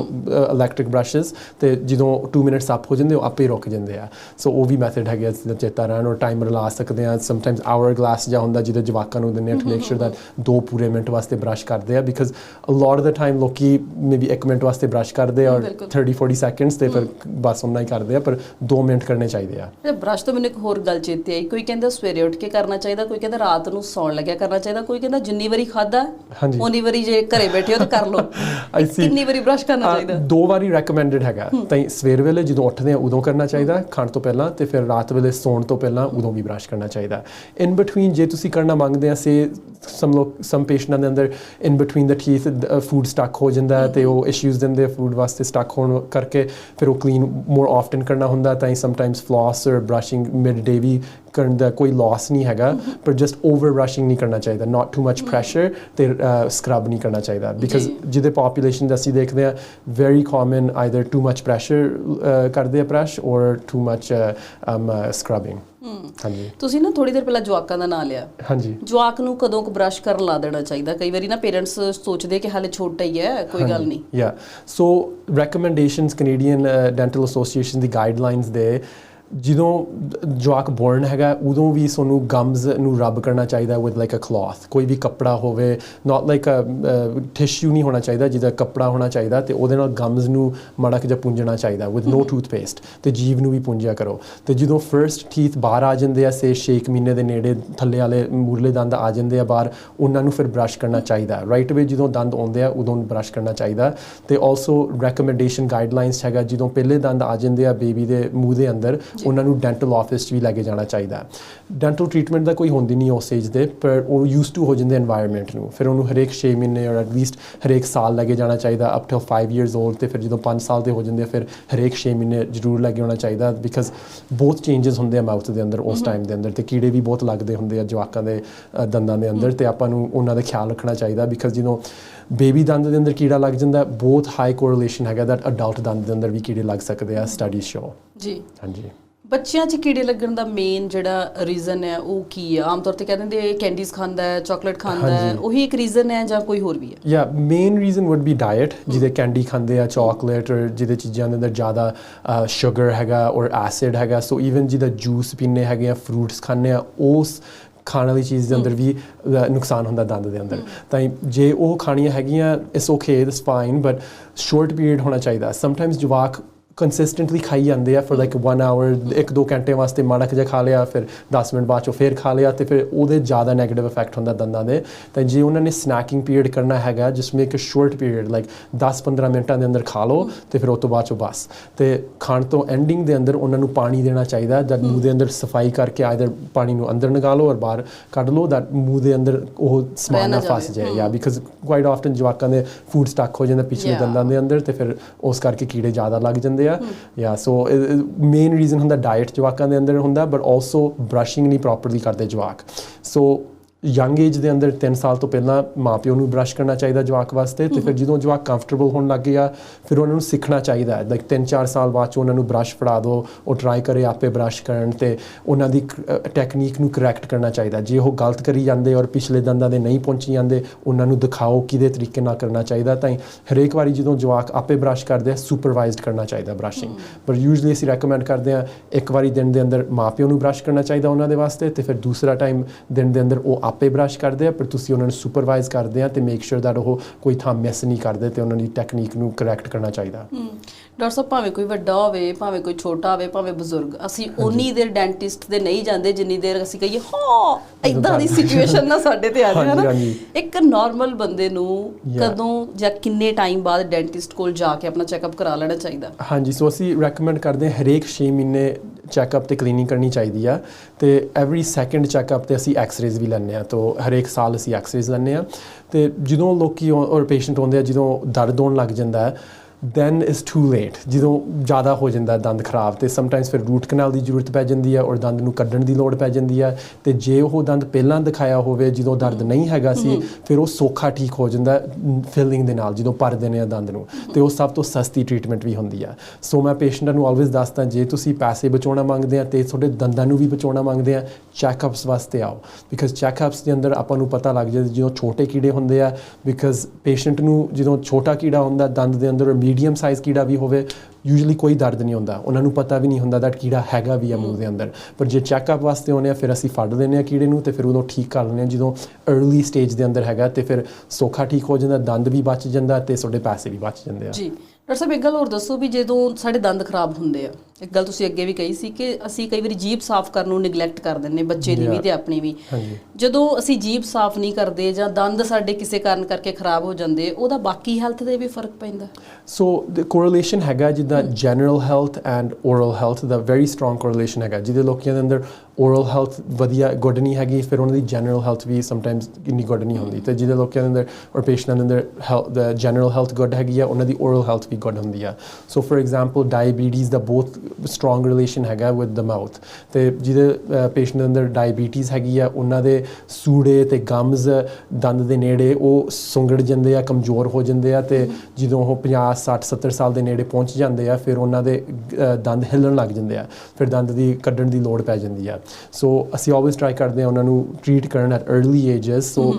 [SPEAKER 2] ਇਲੈਕਟ੍ਰਿਕ brushes ਤੇ ਜਦੋਂ 2 minutes up ਹੋ ਜਾਂਦੇ ਉਹ ਆਪੇ ਰੁਕ ਜਾਂਦੇ ਆ so ਉਹ ਵੀ ਮੈਥਡ ਹੈਗਾ ਜਿਹਦਾ ਚੇਤਾ ਰਹਿਣ ਔਰ ਟਾਈਮਰ ਲਾ ਸਕਦੇ ਆ sometimes hour glass ਜਾਂ ਹੁੰਦਾ ਜਿਹਦੇ ਜਵਾਕਾਂ ਨੂੰ ਆ to make sure that ਦੋ ਪੂਰੇ ਮਿੰਟ ਵਾਸਤੇ ਬ੍ਰਸ਼ ਕਰਦੇ ਆ because a lot of the time ਲੋਕੀ maybe 1 ਮਿੰਟ ਵਾਸਤੇ ਬ੍ਰਸ਼ ਕਰਦੇ ਆ ਔਰ
[SPEAKER 1] ਬਿਲਕੁਲ।
[SPEAKER 2] 30 40 seconds ਤੇ ਫਿਰ ਬਸ ਉਹਨਾਂ ਹੀ ਕਰਦੇ ਆ ਪਰ 2 ਮਿੰਟ ਕਰਨੇ ਚਾਹੀਦੇ ਆ।
[SPEAKER 1] ਤੇ ਬ੍ਰਸ਼ ਤੋਂ ਮੈਨੂੰ ਇੱਕ ਹੋਰ ਗੱਲ ਚੇਤੇ ਆਈ। ਕੋਈ ਕਹਿੰਦਾ ਸਵੇਰੇ ਉੱਠ ਕੇ ਕਰਨਾ ਚਾਹੀਦਾ ਕੋਈ ਕਹਿੰਦਾ ਰਾਤ ਨੂੰ ਸੌਣ ਲੱਗਿਆ ਕਰਨਾ ਚਾਹੀਦਾ ਕੋਈ ਕਹਿੰਦਾ ਜਿੰਨੀ ਵਾਰੀ ਖਾਦਾ। ਉਨੀ ਵਾਰੀ ਜੇ ਘਰੇ ਬੈਠੇ ਹੋ ਤਾਂ ਕਰ ਲਓ. ਕਿੰਨੀ ਵਾਰੀ ਬ੍ਰਸ਼ ਕਰਨਾ ਚਾਹੀਦਾ?
[SPEAKER 2] ਦੋ ਵਾਰੀ ਰეკਮੈਂਡਡ ਹੈਗਾ। ਤਾਂ ਸਵੇਰ ਵੇਲੇ ਜਦੋਂ ਉੱਠਦੇ ਆ ਉਦੋਂ ਕਰਨਾ ਚਾਹੀਦਾ ਖਾਣ ਤੋਂ ਪਹਿਲਾਂ ਤੇ ਫਿਰ ਰਾਤ ਵੇਲੇ ਸੌਣ ਤੋਂ ਪਹਿਲਾਂ ਉਦੋਂ ਵੀ ਬ੍ਰਸ਼ ਕਰਨਾ ਚਾਹੀਦਾ। ਇਨ ਬਿਟਵੀਨ ਜੇ ਤੁਸੀਂ ਕਰਨਾ ਮੰਗਦੇ ਆ ਸੇ ਸਮ ਲੋਕ ਸਮ ਪੇਸ਼ੈਂਟਾਂ ਦੇ ਅੰਦਰ in between the teeth food stuck ਹੋ ਜਾਂਦਾ ਤੇ ਉਹ ਇਸ਼ੂਜ਼ ਦਿੰਦੇ ਫੂਡ ਵਾਸਤੇ ਸਟਕ ਹੋਣ ਕਰਕੇ ਫਿਰ ਉਹ ਕਲੀਨ ਮੋਰ ਆਫਟਨ ਕਰਨਾ ਹੁੰਦਾ, ਤਾਂ ਹੀ ਸਮਟਾਈਮਸ ਫਲॉस ਔਰ ਬ੍ਰਸ਼ਿੰਗ ਮਿਡ ਡੇ ਵੀ ਕਰਨ ਦਾ ਕੋਈ ਲਾਸ ਨਹੀਂ ਹੈਗਾ ਪਰ ਜਸਟ ਓਵਰ ਬ੍ਰਸ਼ਿੰਗ ਨਹੀਂ ਕਰਨਾ ਚਾਹੀਦਾ ਨਾਟ ਟੂ ਮਚ ਪ੍ਰੈਸ਼ਰ ਤੇ ਸਕਰਬ ਨਹੀਂ ਕਰਨਾ ਚਾਹੀਦਾ ਬਿਕਾਜ਼। ਜਿਹਦੇ ਪੋਪੂਲੇਸ਼ਨ ਦਾ ਅਸੀਂ ਦੇਖਦੇ ਆ very common either too much pressure ਕਰਦੇ ਆ ਬ੍ਰਸ਼ ਔਰ ਟੂ ਮਚ ਸਕਰਬਿੰਗ ਹਾਂਜੀ।
[SPEAKER 1] ਤੁਸੀਂ ਨਾ ਥੋੜੀ ਦੇਰ ਪਹਿਲਾਂ ਜਵਾਕਾਂ ਦਾ ਨਾਂ ਲਿਆ।
[SPEAKER 2] ਹਾਂਜੀ।
[SPEAKER 1] ਜਵਾਕ ਨੂੰ ਕਦੋਂ ਕੁ ਬ੍ਰਸ਼ ਕਰਨ ਲਾ ਦੇਣਾ ਚਾਹੀਦਾ? ਕਈ ਵਾਰੀ ਨਾ ਪੇਰੈਂਟਸ ਸੋਚਦੇ ਕਿ ਹਾਲੇ ਛੋਟਾ ਹੀ ਹੈ ਕੋਈ ਗੱਲ ਨਹੀਂ.
[SPEAKER 2] So recommendations Canadian uh, Dental Association ਦੀ guidelines ਦੇ ਜਦੋਂ ਜਵਾਕ ਬੋਰਨ ਹੈਗਾ ਉਦੋਂ ਵੀ ਸਾਨੂੰ ਗਮਸ ਨੂੰ ਰਬ ਕਰਨਾ ਚਾਹੀਦਾ ਵਿਦ ਲਾਈਕ ਅ ਕਲੌਥ ਕੋਈ ਵੀ ਕੱਪੜਾ ਹੋਵੇ ਨਾਟ ਲਾਈਕ ਅ ਟਿਸ਼ੂ ਨਹੀਂ ਹੋਣਾ ਚਾਹੀਦਾ ਜਿਹਦਾ ਕੱਪੜਾ ਹੋਣਾ ਚਾਹੀਦਾ ਤੇ ਉਹਦੇ ਨਾਲ ਗਮਸ ਨੂੰ ਮੜਕ ਜਾਂ ਪੁੰਜਣਾ ਚਾਹੀਦਾ ਵਿਦ ਨੋ ਟੂਥਪੇਸਟ ਤੇ ਜੀਵ ਨੂੰ ਵੀ ਪੁੰਜਿਆ ਕਰੋ। ਤੇ ਜਦੋਂ ਫਰਸਟ ਟੀਥ ਬਾਹਰ ਆ ਜਾਂਦੇ ਆ ਸੇ 6 ਮਹੀਨੇ ਦੇ ਨੇੜੇ ਥੱਲੇ ਵਾਲੇ ਮੂਰਲੇ ਦੰਦ ਆ ਜਾਂਦੇ ਆ ਬਾਹਰ ਉਹਨਾਂ ਨੂੰ ਫਿਰ ਬ੍ਰਸ਼ ਕਰਨਾ ਚਾਹੀਦਾ। ਰਾਈਟ ਵੇ ਜਦੋਂ ਦੰਦ ਆਉਂਦੇ ਆ ਉਦੋਂ ਬ੍ਰਸ਼ ਕਰਨਾ ਚਾਹੀਦਾ। ਤੇ ਆਲਸੋ ਰეკਮੈਂਡੇਸ਼ਨ ਗਾਈਡਲਾਈਨਸ ਹੈਗਾ ਜਦੋਂ ਪਹਿਲੇ ਦੰਦ ਆ ਜਾਂਦੇ ਆ ਬੇਬੀ ਦੇ ਮੂੰਹ ਦੇ ਅੰਦਰ ਉਹਨਾਂ ਨੂੰ ਡੈਂਟਲ ਆਫਿਸ 'ਚ ਵੀ ਲੈ ਕੇ ਜਾਣਾ ਚਾਹੀਦਾ ਹੈ। ਡੈਂਟਲ ਟ੍ਰੀਟਮੈਂਟ ਦਾ ਕੋਈ ਹੁੰਦੀ ਨਹੀਂ ਉਸ ਏਜ ਦੇ ਪਰ ਉਹ ਯੂਸ ਟੂ ਹੋ ਜਾਂਦੇ এনवायरमेंट ਨੂੰ। ਫਿਰ ਉਹਨੂੰ ਹਰੇਕ 6 ਮਹੀਨੇ ਔਰ ਐਟਲੀਸਟ ਹਰੇਕ ਸਾਲ ਲੈ ਕੇ ਜਾਣਾ ਚਾਹੀਦਾ ਅਪ ਟੂ 5 ਇਅਰਸ ਓਲਡ ਤੇ ਫਿਰ ਜਦੋਂ 5 ਸਾਲ ਦੇ ਹੋ ਜਾਂਦੇ ਫਿਰ ਹਰੇਕ 6 ਮਹੀਨੇ ਜ਼ਰੂਰ ਲੈ ਕੇ ਆਉਣਾ ਚਾਹੀਦਾ ਬਿਕਾਜ਼ ਬਹੁਤ ਚੇਂਜਸ ਹੁੰਦੇ ਆ ਮਾਊਥ ਦੇ ਅੰਦਰ ਉਸ ਟਾਈਮ ਦੇ ਅੰਦਰ ਤੇ ਕੀੜੇ ਵੀ ਬਹੁਤ ਲੱਗਦੇ ਹੁੰਦੇ ਆ ਜਵਾਕਾਂ ਦੇ ਦੰਦਾਂ ਦੇ ਅੰਦਰ ਤੇ ਆਪਾਂ ਨੂੰ ਉਹਨਾਂ ਦਾ ਖਿਆਲ ਰੱਖਣਾ ਚਾਹੀਦਾ ਬਿਕਾਜ਼ ਜਦੋਂ ਬੇਬੀ ਦੰਦ ਦੇ ਅੰਦਰ ਕੀੜਾ ਲੱਗ ਜਾਂਦਾ ਬਹੁਤ ਹਾਈ ਕੋਰਿਲੇਸ਼ਨ ਹੈਗਾ ਦੈਟ ਅਡਲਟ ਦੰਦ ਦੇ ਅੰਦਰ ਵੀ ਕੀੜੇ ਲੱਗ ਸਕਦੇ ਆ ਸਟੱਡੀ ਸ਼ੋ
[SPEAKER 1] ਜੀ।
[SPEAKER 2] ਹਾਂਜੀ।
[SPEAKER 1] ਬੱਚਿਆਂ 'ਚ ਕੀੜੇ ਲੱਗਣ ਦਾ ਮੇਨ ਜਿਹੜਾ ਰੀਜ਼ਨ ਹੈ ਉਹ ਕੀ ਹੈ ਆਮ ਤੌਰ ਤੇ ਕਹਿੰਦੇ ਨੇ ਕੈਂਡੀਜ਼ ਖਾਂਦਾ ਹੈ ਚਾਕਲੇਟ ਖਾਂਦਾ ਹੈ। ਉਹੀ ਇੱਕ ਰੀਜ਼ਨ ਹੈ ਜਾਂ ਕੋਈ ਹੋਰ ਵੀ ਹੈ?
[SPEAKER 2] Yeah main reason would be diet ਜਿਹਦੇ ਕੈਂਡੀ ਖਾਂਦੇ ਆ ਚਾਕਲੇਟ ਔਰ ਜਿਹਦੇ ਚੀਜ਼ਾਂ ਦੇ ਅੰਦਰ ਜ਼ਿਆਦਾ ਸ਼ੂਗਰ ਹੈਗਾ ਔਰ ਐਸਿਡ ਹੈਗਾ ਸੋ ਇਵਨ ਜਿਹਦਾ ਜੂਸ ਪੀਨੇ ਹੈਗੇ ਆ ਫਰੂਟਸ ਖਾਂਦੇ ਆ ਉਸ ਖਾਣ ਵਾਲੀ ਚੀਜ਼ ਦੇ ਅੰਦਰ ਵੀ ਨੁਕਸਾਨ ਹੁੰਦਾ ਦੰਦ ਦੇ ਅੰਦਰ। ਤਾਂ ਜੇ ਉਹ ਖਾਣੀਆਂ ਹੈਗੀਆਂ it's okay it's fine but short period ਹੋਣਾ ਚਾਹੀਦਾ। ਸਮਟਾਈਮਸ ਜਵਾਕ ਕੰਸਿਸਟੈਂਟਲੀ ਖਾਈ ਜਾਂਦੇ ਆ ਫॉर ਲਾਈਕ 1 ਆਵਰ ਇੱਕ ਦੋ ਘੰਟੇ ਵਾਸਤੇ ਮਾੜਾ ਜਿਹਾ ਖਾ ਲਿਆ ਫਿਰ 10 ਮਿੰਟ ਬਾਅਦ ਚੋਂ ਫਿਰ ਖਾ ਲਿਆ ਤੇ ਫਿਰ ਉਹਦੇ ਜ਼ਿਆਦਾ 네ਗੇਟਿਵ ਇਫੈਕਟ ਹੁੰਦਾ ਦੰਦਾਂ ਦੇ ਤਾਂ ਜੇ ਉਹਨਾਂ ਨੇ ਸਨੈਕਿੰਗ ਪੀਰੀਅਡ ਕਰਨਾ ਹੈਗਾ ਜਿਸ make a short period like 10-15 ਮਿੰਟਾਂ ਦੇ ਅੰਦਰ ਖਾ ਲਓ ਤੇ ਫਿਰ ਉਸ ਤੋਂ ਬਾਅਦ ਚੋਂ ਬਸ ਤੇ ਖਾਣ ਤੋਂ ਐਂਡਿੰਗ ਦੇ ਅੰਦਰ ਉਹਨਾਂ ਨੂੰ ਪਾਣੀ ਦੇਣਾ ਚਾਹੀਦਾ ਜਦ ਮੂੰਹ ਦੇ ਅੰਦਰ ਸਫ਼ਾਈ ਕਰਕੇ ਆਇਦਰ ਪਾਣੀ ਨੂੰ ਅੰਦਰ ਨਿਕਾਲੋ ਔਰ ਬਾਹਰ ਕੱਢ ਲਓ that ਮੂੰਹ ਦੇ ਅੰਦਰ ਉਹ ਸਮਾਨ
[SPEAKER 1] ਨਾ
[SPEAKER 2] ਫਸ। ਜਾਏ ਜਾਂ ਬਿਕਾਜ਼ ਕੁਆਇਟ ਆਫਟਨ ਜਵਾਕਾਂ ਦੇ ਫੂਡ ਸਟਕ ਹੋ ਜਾਂਦਾ ਪਿਛਲੇ. ਦੰਦਾਂ ਦੇ ਅੰਦਰ ਤੇ ਫਿਰ ਉਸ ਕਰਕੇ ਕੀੜੇ ਜ਼ਿਆਦਾ ਲੱਗ ਜਾਂਦੇ ਆ। ਯਾ ਸੋ ਮੇਨ ਰੀਜ਼ਨ ਹੁੰਦਾ ਡਾਈਟ ਜਵਾਕਾਂ ਦੇ ਅੰਦਰ ਹੁੰਦਾ ਬਟ ਆਲਸੋ ਬ੍ਰਸ਼ਿੰਗ ਨਹੀਂ ਪ੍ਰੋਪਰਲੀ ਕਰਦੇ ਜਵਾਕ। ਸੋ ਯੰਗ ਏਜ ਦੇ ਅੰਦਰ 3 ਸਾਲ ਤੋਂ ਪਹਿਲਾਂ ਮਾਪਿਓ ਨੂੰ ਬ੍ਰਸ਼ ਕਰਨਾ ਚਾਹੀਦਾ ਜਵਾਕ ਵਾਸਤੇ ਤੇ ਫਿਰ ਜਦੋਂ ਜਵਾਕ ਕੰਫਰਟੇਬਲ ਹੋਣ ਲੱਗ ਗਿਆ ਫਿਰ ਉਹਨਾਂ ਨੂੰ ਸਿੱਖਣਾ ਚਾਹੀਦਾ ਹੈ। ਲਾਈਕ 3-4 ਸਾਲ ਬਾਅਦ ਚ ਉਹਨਾਂ ਨੂੰ ਬ੍ਰਸ਼ ਫੜਾ ਦਿਓ ਉਹ ਟਰਾਈ ਕਰੇ ਆਪੇ ਬ੍ਰਸ਼ ਕਰਨ ਤੇ ਉਹਨਾਂ ਦੀ ਟੈਕਨੀਕ ਨੂੰ ਕਰੈਕਟ ਕਰਨਾ ਚਾਹੀਦਾ ਜੇ ਉਹ ਗਲਤ ਕਰੀ ਜਾਂਦੇ ਔਰ ਪਿਛਲੇ ਦੰਦਾਂ ਦੇ ਨਹੀਂ ਪਹੁੰਚੀ ਜਾਂਦੇ ਉਹਨਾਂ ਨੂੰ ਦਿਖਾਓ ਕਿਹਦੇ ਤਰੀਕੇ ਨਾਲ ਕਰਨਾ ਚਾਹੀਦਾ। ਤਾਂ ਹਰੇਕ ਵਾਰੀ ਜਦੋਂ ਜਵਾਕ ਆਪੇ ਬ੍ਰਸ਼ ਕਰਦੇ ਆ ਸੁਪਰਵਾਈਜ਼ਡ ਕਰਨਾ ਚਾਹੀਦਾ ਬ੍ਰਸ਼ਿੰਗ ਪਰ ਯੂਜੂਲੀ ਅਸੀਂ ਰეკਮੈਂਡ ਕਰਦੇ ਆ ਇੱਕ ਵਾਰੀ ਦਿਨ ਦੇ ਅੰਦਰ ਮਾਪਿਓ ਨੂੰ ਬ੍ਰਸ਼ ਕਰਨਾ ਚਾਹੀਦਾ ਉਹਨਾਂ ਦੇ ਵਾਸਤੇ ਤੇ ਫਿਰ ਦੂਸਰਾ ਟਾਈਮ ਦਿਨ ਦੇ ਅੰਦਰ ਉਹ ਆਪੇ ਬ੍ਰਸ਼ ਕਰਦੇ ਆ ਪਰ ਤੁਸੀਂ ਉਹਨਾਂ ਨੂੰ ਸੁਪਰਵਾਈਜ਼ ਕਰਦੇ ਆ ਤੇ ਮੇਕ ਸ਼ੋਰ that ਉਹ ਕੋਈ ਥਾਂ ਮਿਸ ਨਹੀਂ ਕਰਦੇ ਤੇ ਉਹਨਾਂ ਦੀ ਟੈਕਨੀਕ ਨੂੰ ਕਰੈਕਟ ਕਰਨਾ ਚਾਹੀਦਾ
[SPEAKER 1] ਡਾਕਟਰ ਸਾਹਿਬ ਭਾਵੇਂ ਕੋਈ ਵੱਡਾ ਹੋਵੇ ਭਾਵੇਂ ਕੋਈ ਛੋਟਾ ਹੋਵੇ ਭਾਵੇਂ ਬਜ਼ੁਰਗ ਅਸੀਂ ਉਨੀ ਦੇਰ ਡੈਂਟਿਸਟ ਦੇ ਨਹੀਂ ਜਾਂਦੇ ਜਿੰਨੀ ਦੇਰ ਅਸੀਂ ਕਹੀਏ ਹਾਂ ਇਦਾਂ ਦੀ ਸਿਚੁਏਸ਼ਨ ਨਾ ਸਾਡੇ ਤੇ ਆ ਜਾਏ
[SPEAKER 2] ਹਾਂਜੀ,
[SPEAKER 1] ਹਨਾ। ਇੱਕ ਨਾਰਮਲ ਬੰਦੇ ਨੂੰ. ਕਦੋਂ ਜਾਂ ਕਿੰਨੇ ਟਾਈਮ ਬਾਅਦ ਡੈਂਟਿਸਟ ਕੋਲ ਜਾ ਕੇ ਆਪਣਾ ਚੈੱਕਅਪ ਕਰਾ ਲੈਣਾ ਚਾਹੀਦਾ
[SPEAKER 2] ਹਾਂਜੀ ਸੋ ਅਸੀਂ ਰეკਮੈਂਡ ਕਰਦੇ ਹਾਂ ਹਰੇਕ 6 ਮਹੀਨੇ ਚੈੱਕਅਪ ਤੇ ਕਲੀਨਿੰਗ ਕਰਨੀ ਚਾਹੀਦੀ ਆ ਤੇ ਐਵਰੀ ਸੈਕਿੰਡ ਚੈੱਕਅਪ ਤੇ ਅਸੀਂ ਐਕਸ-ਰੇਜ਼ ਵੀ ਲੈਂਦੇ ਆ ਤੋਂ ਹਰੇਕ ਸਾਲ ਅਸੀਂ ਐਕਸ-ਰੇਜ਼ ਲੈਂਦੇ ਆ ਤੇ ਜਦੋਂ ਲੋਕੀ ਔਰ ਪੇਸ਼ੈਂਟ ਆਉਂਦੇ ਆ, ਜਦੋਂ ਦਰਦ ਹੋਣ ਲੱਗ ਜਾਂਦਾ ਹੈ ਦੈਨ ਇਜ਼ ਟੂ ਲੇਟ ਜਦੋਂ ਜ਼ਿਆਦਾ ਹੋ ਜਾਂਦਾ ਦੰਦ ਖਰਾਬ ਤੇ ਸਮਟਾਈਮਸ ਫਿਰ ਰੂਟ ਕਨਾਲ ਦੀ ਜ਼ਰੂਰਤ ਪੈ ਜਾਂਦੀ ਹੈ ਔਰ ਦੰਦ ਨੂੰ ਕੱਢਣ ਦੀ ਲੋੜ ਪੈ ਜਾਂਦੀ ਹੈ ਤੇ ਜੇ ਉਹ ਦੰਦ ਪਹਿਲਾਂ ਦਿਖਾਇਆ ਹੋਵੇ ਜਦੋਂ ਦਰਦ ਨਹੀਂ ਹੈਗਾ ਸੀ ਫਿਰ ਉਹ ਸੌਖਾ ਠੀਕ ਹੋ ਜਾਂਦਾ ਫਿਲਿੰਗ ਦੇ ਨਾਲ ਜਦੋਂ ਭਰ ਦਿੰਦੇ ਆ ਦੰਦ ਨੂੰ। ਤੇ ਉਹ ਸਭ ਤੋਂ ਸਸਤੀ ਟ੍ਰੀਟਮੈਂਟ ਵੀ ਹੁੰਦੀ ਆ। ਸੋ ਮੈਂ ਪੇਸ਼ੈਂਟਾਂ ਨੂੰ ਆਲਵੇਜ਼ ਦੱਸਦਾ ਜੇ ਤੁਸੀਂ ਪੈਸੇ ਬਚਾਉਣਾ ਮੰਗਦੇ ਆ ਤੇ ਤੁਹਾਡੇ ਦੰਦਾਂ ਨੂੰ ਵੀ ਬਚਾਉਣਾ ਮੰਗਦੇ ਆ ਚੈੱਕਅਪਸ ਵਾਸਤੇ ਆਓ। ਬਿਕਾਜ਼ ਚੈੱਕਅਪਸ ਦੇ ਅੰਦਰ ਆਪਾਂ ਨੂੰ ਪਤਾ ਲੱਗ ਜਾਂਦਾ ਜਦੋਂ ਛੋਟੇ ਕੀੜੇ ਹੁੰਦੇ ਆ ਬਿਕਾਜ਼ ਪੇਸ਼ੈਂਟ ਨੂੰ ਜਦੋਂ ਛੋਟਾ ਕੀੜਾ ਹੁੰਦਾ ਦੰਦ ਦੇ ਅੰਦਰ ਮੀਡੀਅਮ ਸਾਈਜ਼ ਕੀੜਾ ਵੀ ਹੋਵੇ ਯੂਜੂਲੀ ਕੋਈ ਦਰਦ ਨਹੀਂ ਹੁੰਦਾ। ਉਹਨਾਂ ਨੂੰ ਪਤਾ ਵੀ ਨਹੀਂ ਹੁੰਦਾ that ਕੀੜਾ ਹੈਗਾ ਵੀ ਆ ਮੂੰਹ ਦੇ ਅੰਦਰ। ਪਰ ਜੇ ਚੈੱਕਅਪ ਵਾਸਤੇ ਆਉਂਦੇ ਆ, ਫਿਰ ਅਸੀਂ ਫੜ ਲੈਂਦੇ ਆ ਕੀੜੇ ਨੂੰ ਤੇ ਫਿਰ ਉਦੋਂ ਠੀਕ ਕਰ ਲੈਂਦੇ ਆ, ਜਦੋਂ अर्ਲੀ ਸਟੇਜ ਦੇ ਅੰਦਰ ਹੈਗਾ ਤੇ ਫਿਰ ਸੌਖਾ ਠੀਕ ਹੋ ਜਾਂਦਾ, ਦੰਦ ਵੀ ਬਚ ਜਾਂਦਾ ਤੇ ਤੁਹਾਡੇ ਪੈਸੇ ਵੀ ਬਚ ਜਾਂਦੇ ਆ।
[SPEAKER 1] ਜੀ। ਡਾਕਟਰ ਸਾਹਿਬ, ਇੱਕ ਗੱਲ ਹੋਰ ਦੱਸੋ ਵੀ ਜਦੋਂ ਸਾਡੇ ਦੰਦ ਖਰਾਬ ਹੁੰਦੇ ਆ ਇੱਕ ਗੱਲ ਤੁਸੀਂ ਅੱਗੇ ਵੀ ਕਹੀ ਸੀ ਕਿ ਅਸੀਂ ਕਈ ਵਾਰੀ ਜੀਭ ਸਾਫ਼ ਕਰਨ ਨੂੰ ਨੈਗਲੈਕਟ ਕਰ ਦਿੰਨੇ ਬੱਚੇ ਦੀ ਵੀ. ਤੇ ਆਪਣੀ ਵੀ। ਜਦੋਂ ਅਸੀਂ ਜੀਭ ਸਾਫ਼ ਨਹੀਂ ਕਰਦੇ ਜਾਂ ਦੰਦ ਸਾਡੇ ਕਿਸੇ ਕਾਰਨ ਕਰਕੇ ਖਰਾਬ ਹੋ ਜਾਂਦੇ ਉਹਦਾ ਬਾਕੀ ਹੈਲਥ ਤੇ ਵੀ ਫ਼ਰਕ ਪੈਂਦਾ।
[SPEAKER 2] ਸੋ ਦ ਕੋਰਿਲੇਸ਼ਨ ਹੈਗਾ ਜਿੱਦਾਂ general health and oral health the very strong correlation ਹੈਗਾ। ਜਿਹਦੇ ਲੋਕਾਂ ਦੇ ਅੰਦਰ ਓਰਲ ਹੈਲਥ ਵਧੀਆ ਗੁੱਡ ਨਹੀਂ ਹੈਗੀ ਫਿਰ ਉਹਨਾਂ ਦੀ ਜਨਰਲ ਹੈਲਥ ਵੀ ਸਮਟਾਈਮਸ ਇੰਨੀ ਗੁੱਡ ਨਹੀਂ ਹੁੰਦੀ। ਤੇ ਜਿਹਦੇ ਲੋਕਾਂ ਦੇ ਅੰਦਰ ਔਰ ਪੇਸ਼ੈਂਟਾਂ ਦੇ ਅੰਦਰ ਦਾ ਜਨਰਲ ਹੈਲਥ ਗੁੱਡ ਹੈਗੀ ਆ ਉਹਨਾਂ ਦੀ ਓਰਲ ਹੈਲਥ ਵੀ ਗੁੱਡ ਹੁੰਦੀ ਆ। ਸੋ ਫॉर ਐਗਜ਼ਾਮਪਲ ਡਾਇਬੀਟੀਜ਼ ਦਾ ਬਹੁਤ ਸਟਰੋਂਗ ਰਿਲੇਸ਼ਨ ਹੈਗਾ ਵਿਦ ਦ ਮਾਊਥ ਤੇ ਜਿਹਦੇ ਪੇਸ਼ੈਂਟ ਦੇ ਅੰਦਰ ਡਾਇਬੀਟੀਜ਼ ਹੈਗੀ ਆ, ਉਹਨਾਂ ਦੇ ਸੂੜੇ ਤੇ ਗਮਸ ਦੰਦ ਦੇ ਨੇੜੇ ਉਹ ਸੁੰਗੜ ਜਾਂਦੇ ਆ, ਕਮਜ਼ੋਰ ਹੋ ਜਾਂਦੇ ਆ ਤੇ ਜਦੋਂ ਉਹ 50 60 70 ਸਾਲ ਦੇ ਨੇੜੇ ਪਹੁੰਚ ਜਾਂਦੇ ਆ, ਫਿਰ ਉਹਨਾਂ ਦੇ ਦੰਦ ਹਿੱਲਣ ਲੱਗ ਜਾਂਦੇ ਆ। ਫਿਰ ਦੰਦ ਦੀ ਕੱਢਣ ਦੀ ਲੋੜ ਪੈ ਜਾਂਦੀ ਆ। ਸੋ ਅਸੀਂ ਆਲਵੇਸ ਟਰਾਈ ਕਰਦੇ ਆ ਉਹਨਾਂ ਨੂੰ ਟ੍ਰੀਟ ਕਰਨ at early ages so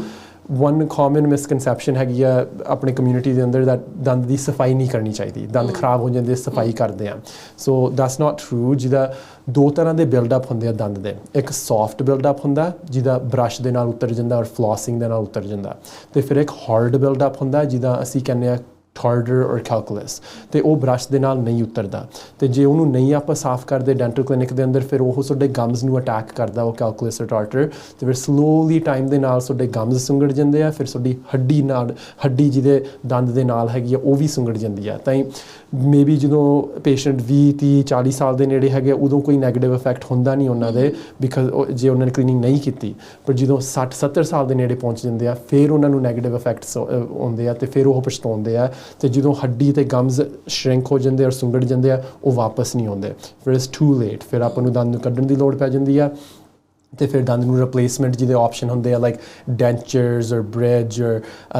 [SPEAKER 2] one common misconception ਹੈਗੀ ਆ ਆਪਣੇ ਕਮਿਊਨਿਟੀ ਦੇ ਅੰਦਰ that ਦੰਦ ਦੀ ਸਫ਼ਾਈ ਨਹੀਂ ਕਰਨੀ ਚਾਹੀਦੀ। ਦੰਦ ਖਰਾਬ ਹੋ ਜਾਂਦੇ ਸਫ਼ਾਈ ਕਰਦੇ ਆ। ਸੋ ਦੈਟਸ ਨਾਟ ਟਰੂ ਜਿਹਦਾ ਦੋ ਤਰ੍ਹਾਂ ਦੇ ਬਿਲਡ ਅਪ ਹੁੰਦੇ ਆ ਦੰਦ ਦੇ। ਇੱਕ ਸੌਫਟ ਬਿਲਡ ਅਪ ਹੁੰਦਾ ਜਿਹਦਾ ਬ੍ਰਸ਼ ਦੇ ਨਾਲ ਉਤਰ ਜਾਂਦਾ ਔਰ ਫਲੋਸਿੰਗ ਦੇ ਨਾਲ ਉਤਰ ਜਾਂਦਾ। ਤੇ ਫਿਰ ਇੱਕ ਹਾਰਡ ਬਿਲਡ ਅਪ ਹੁੰਦਾ ਜਿਹਦਾ ਅਸੀਂ ਕਹਿੰਦੇ ਆ ਟਾਰਡਰ ਔਰ ਕੈਲਕੂਲਸ ਤੇ ਉਹ ਬ੍ਰਸ਼ ਦੇ ਨਾਲ ਨਹੀਂ ਉਤਰਦਾ। ਤੇ ਜੇ ਉਹਨੂੰ ਨਹੀਂ ਆਪਾਂ ਸਾਫ਼ ਕਰਦੇ ਡੈਂਟਲ ਕਲੀਨਿਕ ਦੇ ਅੰਦਰ, ਫਿਰ ਉਹ ਤੁਹਾਡੇ ਗਮਸ ਨੂੰ ਅਟੈਕ ਕਰਦਾ, ਉਹ ਕੈਲਕੂਲਸ ਔਰ ਟਾਰਡਰ ਤੇ ਫਿਰ ਸਲੋਲੀ ਟਾਈਮ ਦੇ ਨਾਲ ਤੁਹਾਡੇ ਗਮਸ ਸੁੰਗੜ ਜਾਂਦੇ ਆ, ਫਿਰ ਤੁਹਾਡੀ ਹੱਡੀ ਨਾਲ, ਹੱਡੀ ਜਿਹਦੇ ਦੰਦ ਦੇ ਨਾਲ ਹੈਗੀ ਆ, ਉਹ ਵੀ ਸੁੰਗੜ ਜਾਂਦੀ ਆ। ਤਾਂ ਮੇਬੀ ਜਦੋਂ ਪੇਸ਼ੈਂਟ 20 30 40 ਸਾਲ ਦੇ ਨੇੜੇ ਹੈਗੇ, ਉਦੋਂ ਕੋਈ 네ਗੇਟਿਵ ਇਫੈਕਟ ਹੁੰਦਾ ਨਹੀਂ ਉਹਨਾਂ ਦੇ ਬਿਕਾਜ਼ ਜੇ ਉਹਨਾਂ ਨੇ ਕਲੀਨਿੰਗ ਨਹੀਂ ਕੀਤੀ। ਪਰ ਜਦੋਂ 60 70 ਸਾਲ ਦੇ ਨੇੜੇ ਪਹੁੰਚ ਜਾਂਦੇ ਆ, ਫਿਰ ਉਹਨਾਂ ਨੂੰ 네ਗੇਟਿਵ ਇਫੈਕਟਸ ਆਉਂਦੇ ਆ ਤੇ ਫਿਰ ਉਹ ਪਛਤਾਉਂਦੇ ਆ। ਤੇ ਜਦੋਂ ਹੱਡੀ ਤੇ ਗਮਸ ਸ਼ਰਿੰਕ ਹੋ ਜਾਂਦੇ ਆ ਔਰ ਸੁੰਗੜ ਜਾਂਦੇ ਆ, ਉਹ ਵਾਪਸ ਨਹੀਂ ਆਉਂਦੇ। ਫਿਰ ਇਟਸ ਟੂ ਲੇਟ ਫਿਰ ਆਪਾਂ ਨੂੰ ਦੰਦ ਨੂੰ ਕੱਢਣ ਦੀ ਲੋੜ ਪੈ ਜਾਂਦੀ ਆ। ਤੇ ਫਿਰ ਦੰਦ ਨੂੰ ਰਿਪਲੇਸਮੈਂਟ ਜਿਹਦੇ ਆਪਸ਼ਨ ਹੁੰਦੇ ਆ ਲਾਈਕ ਡੈਂਚਰਸ ਔਰ ਬ੍ਰਿਜ ਔਰ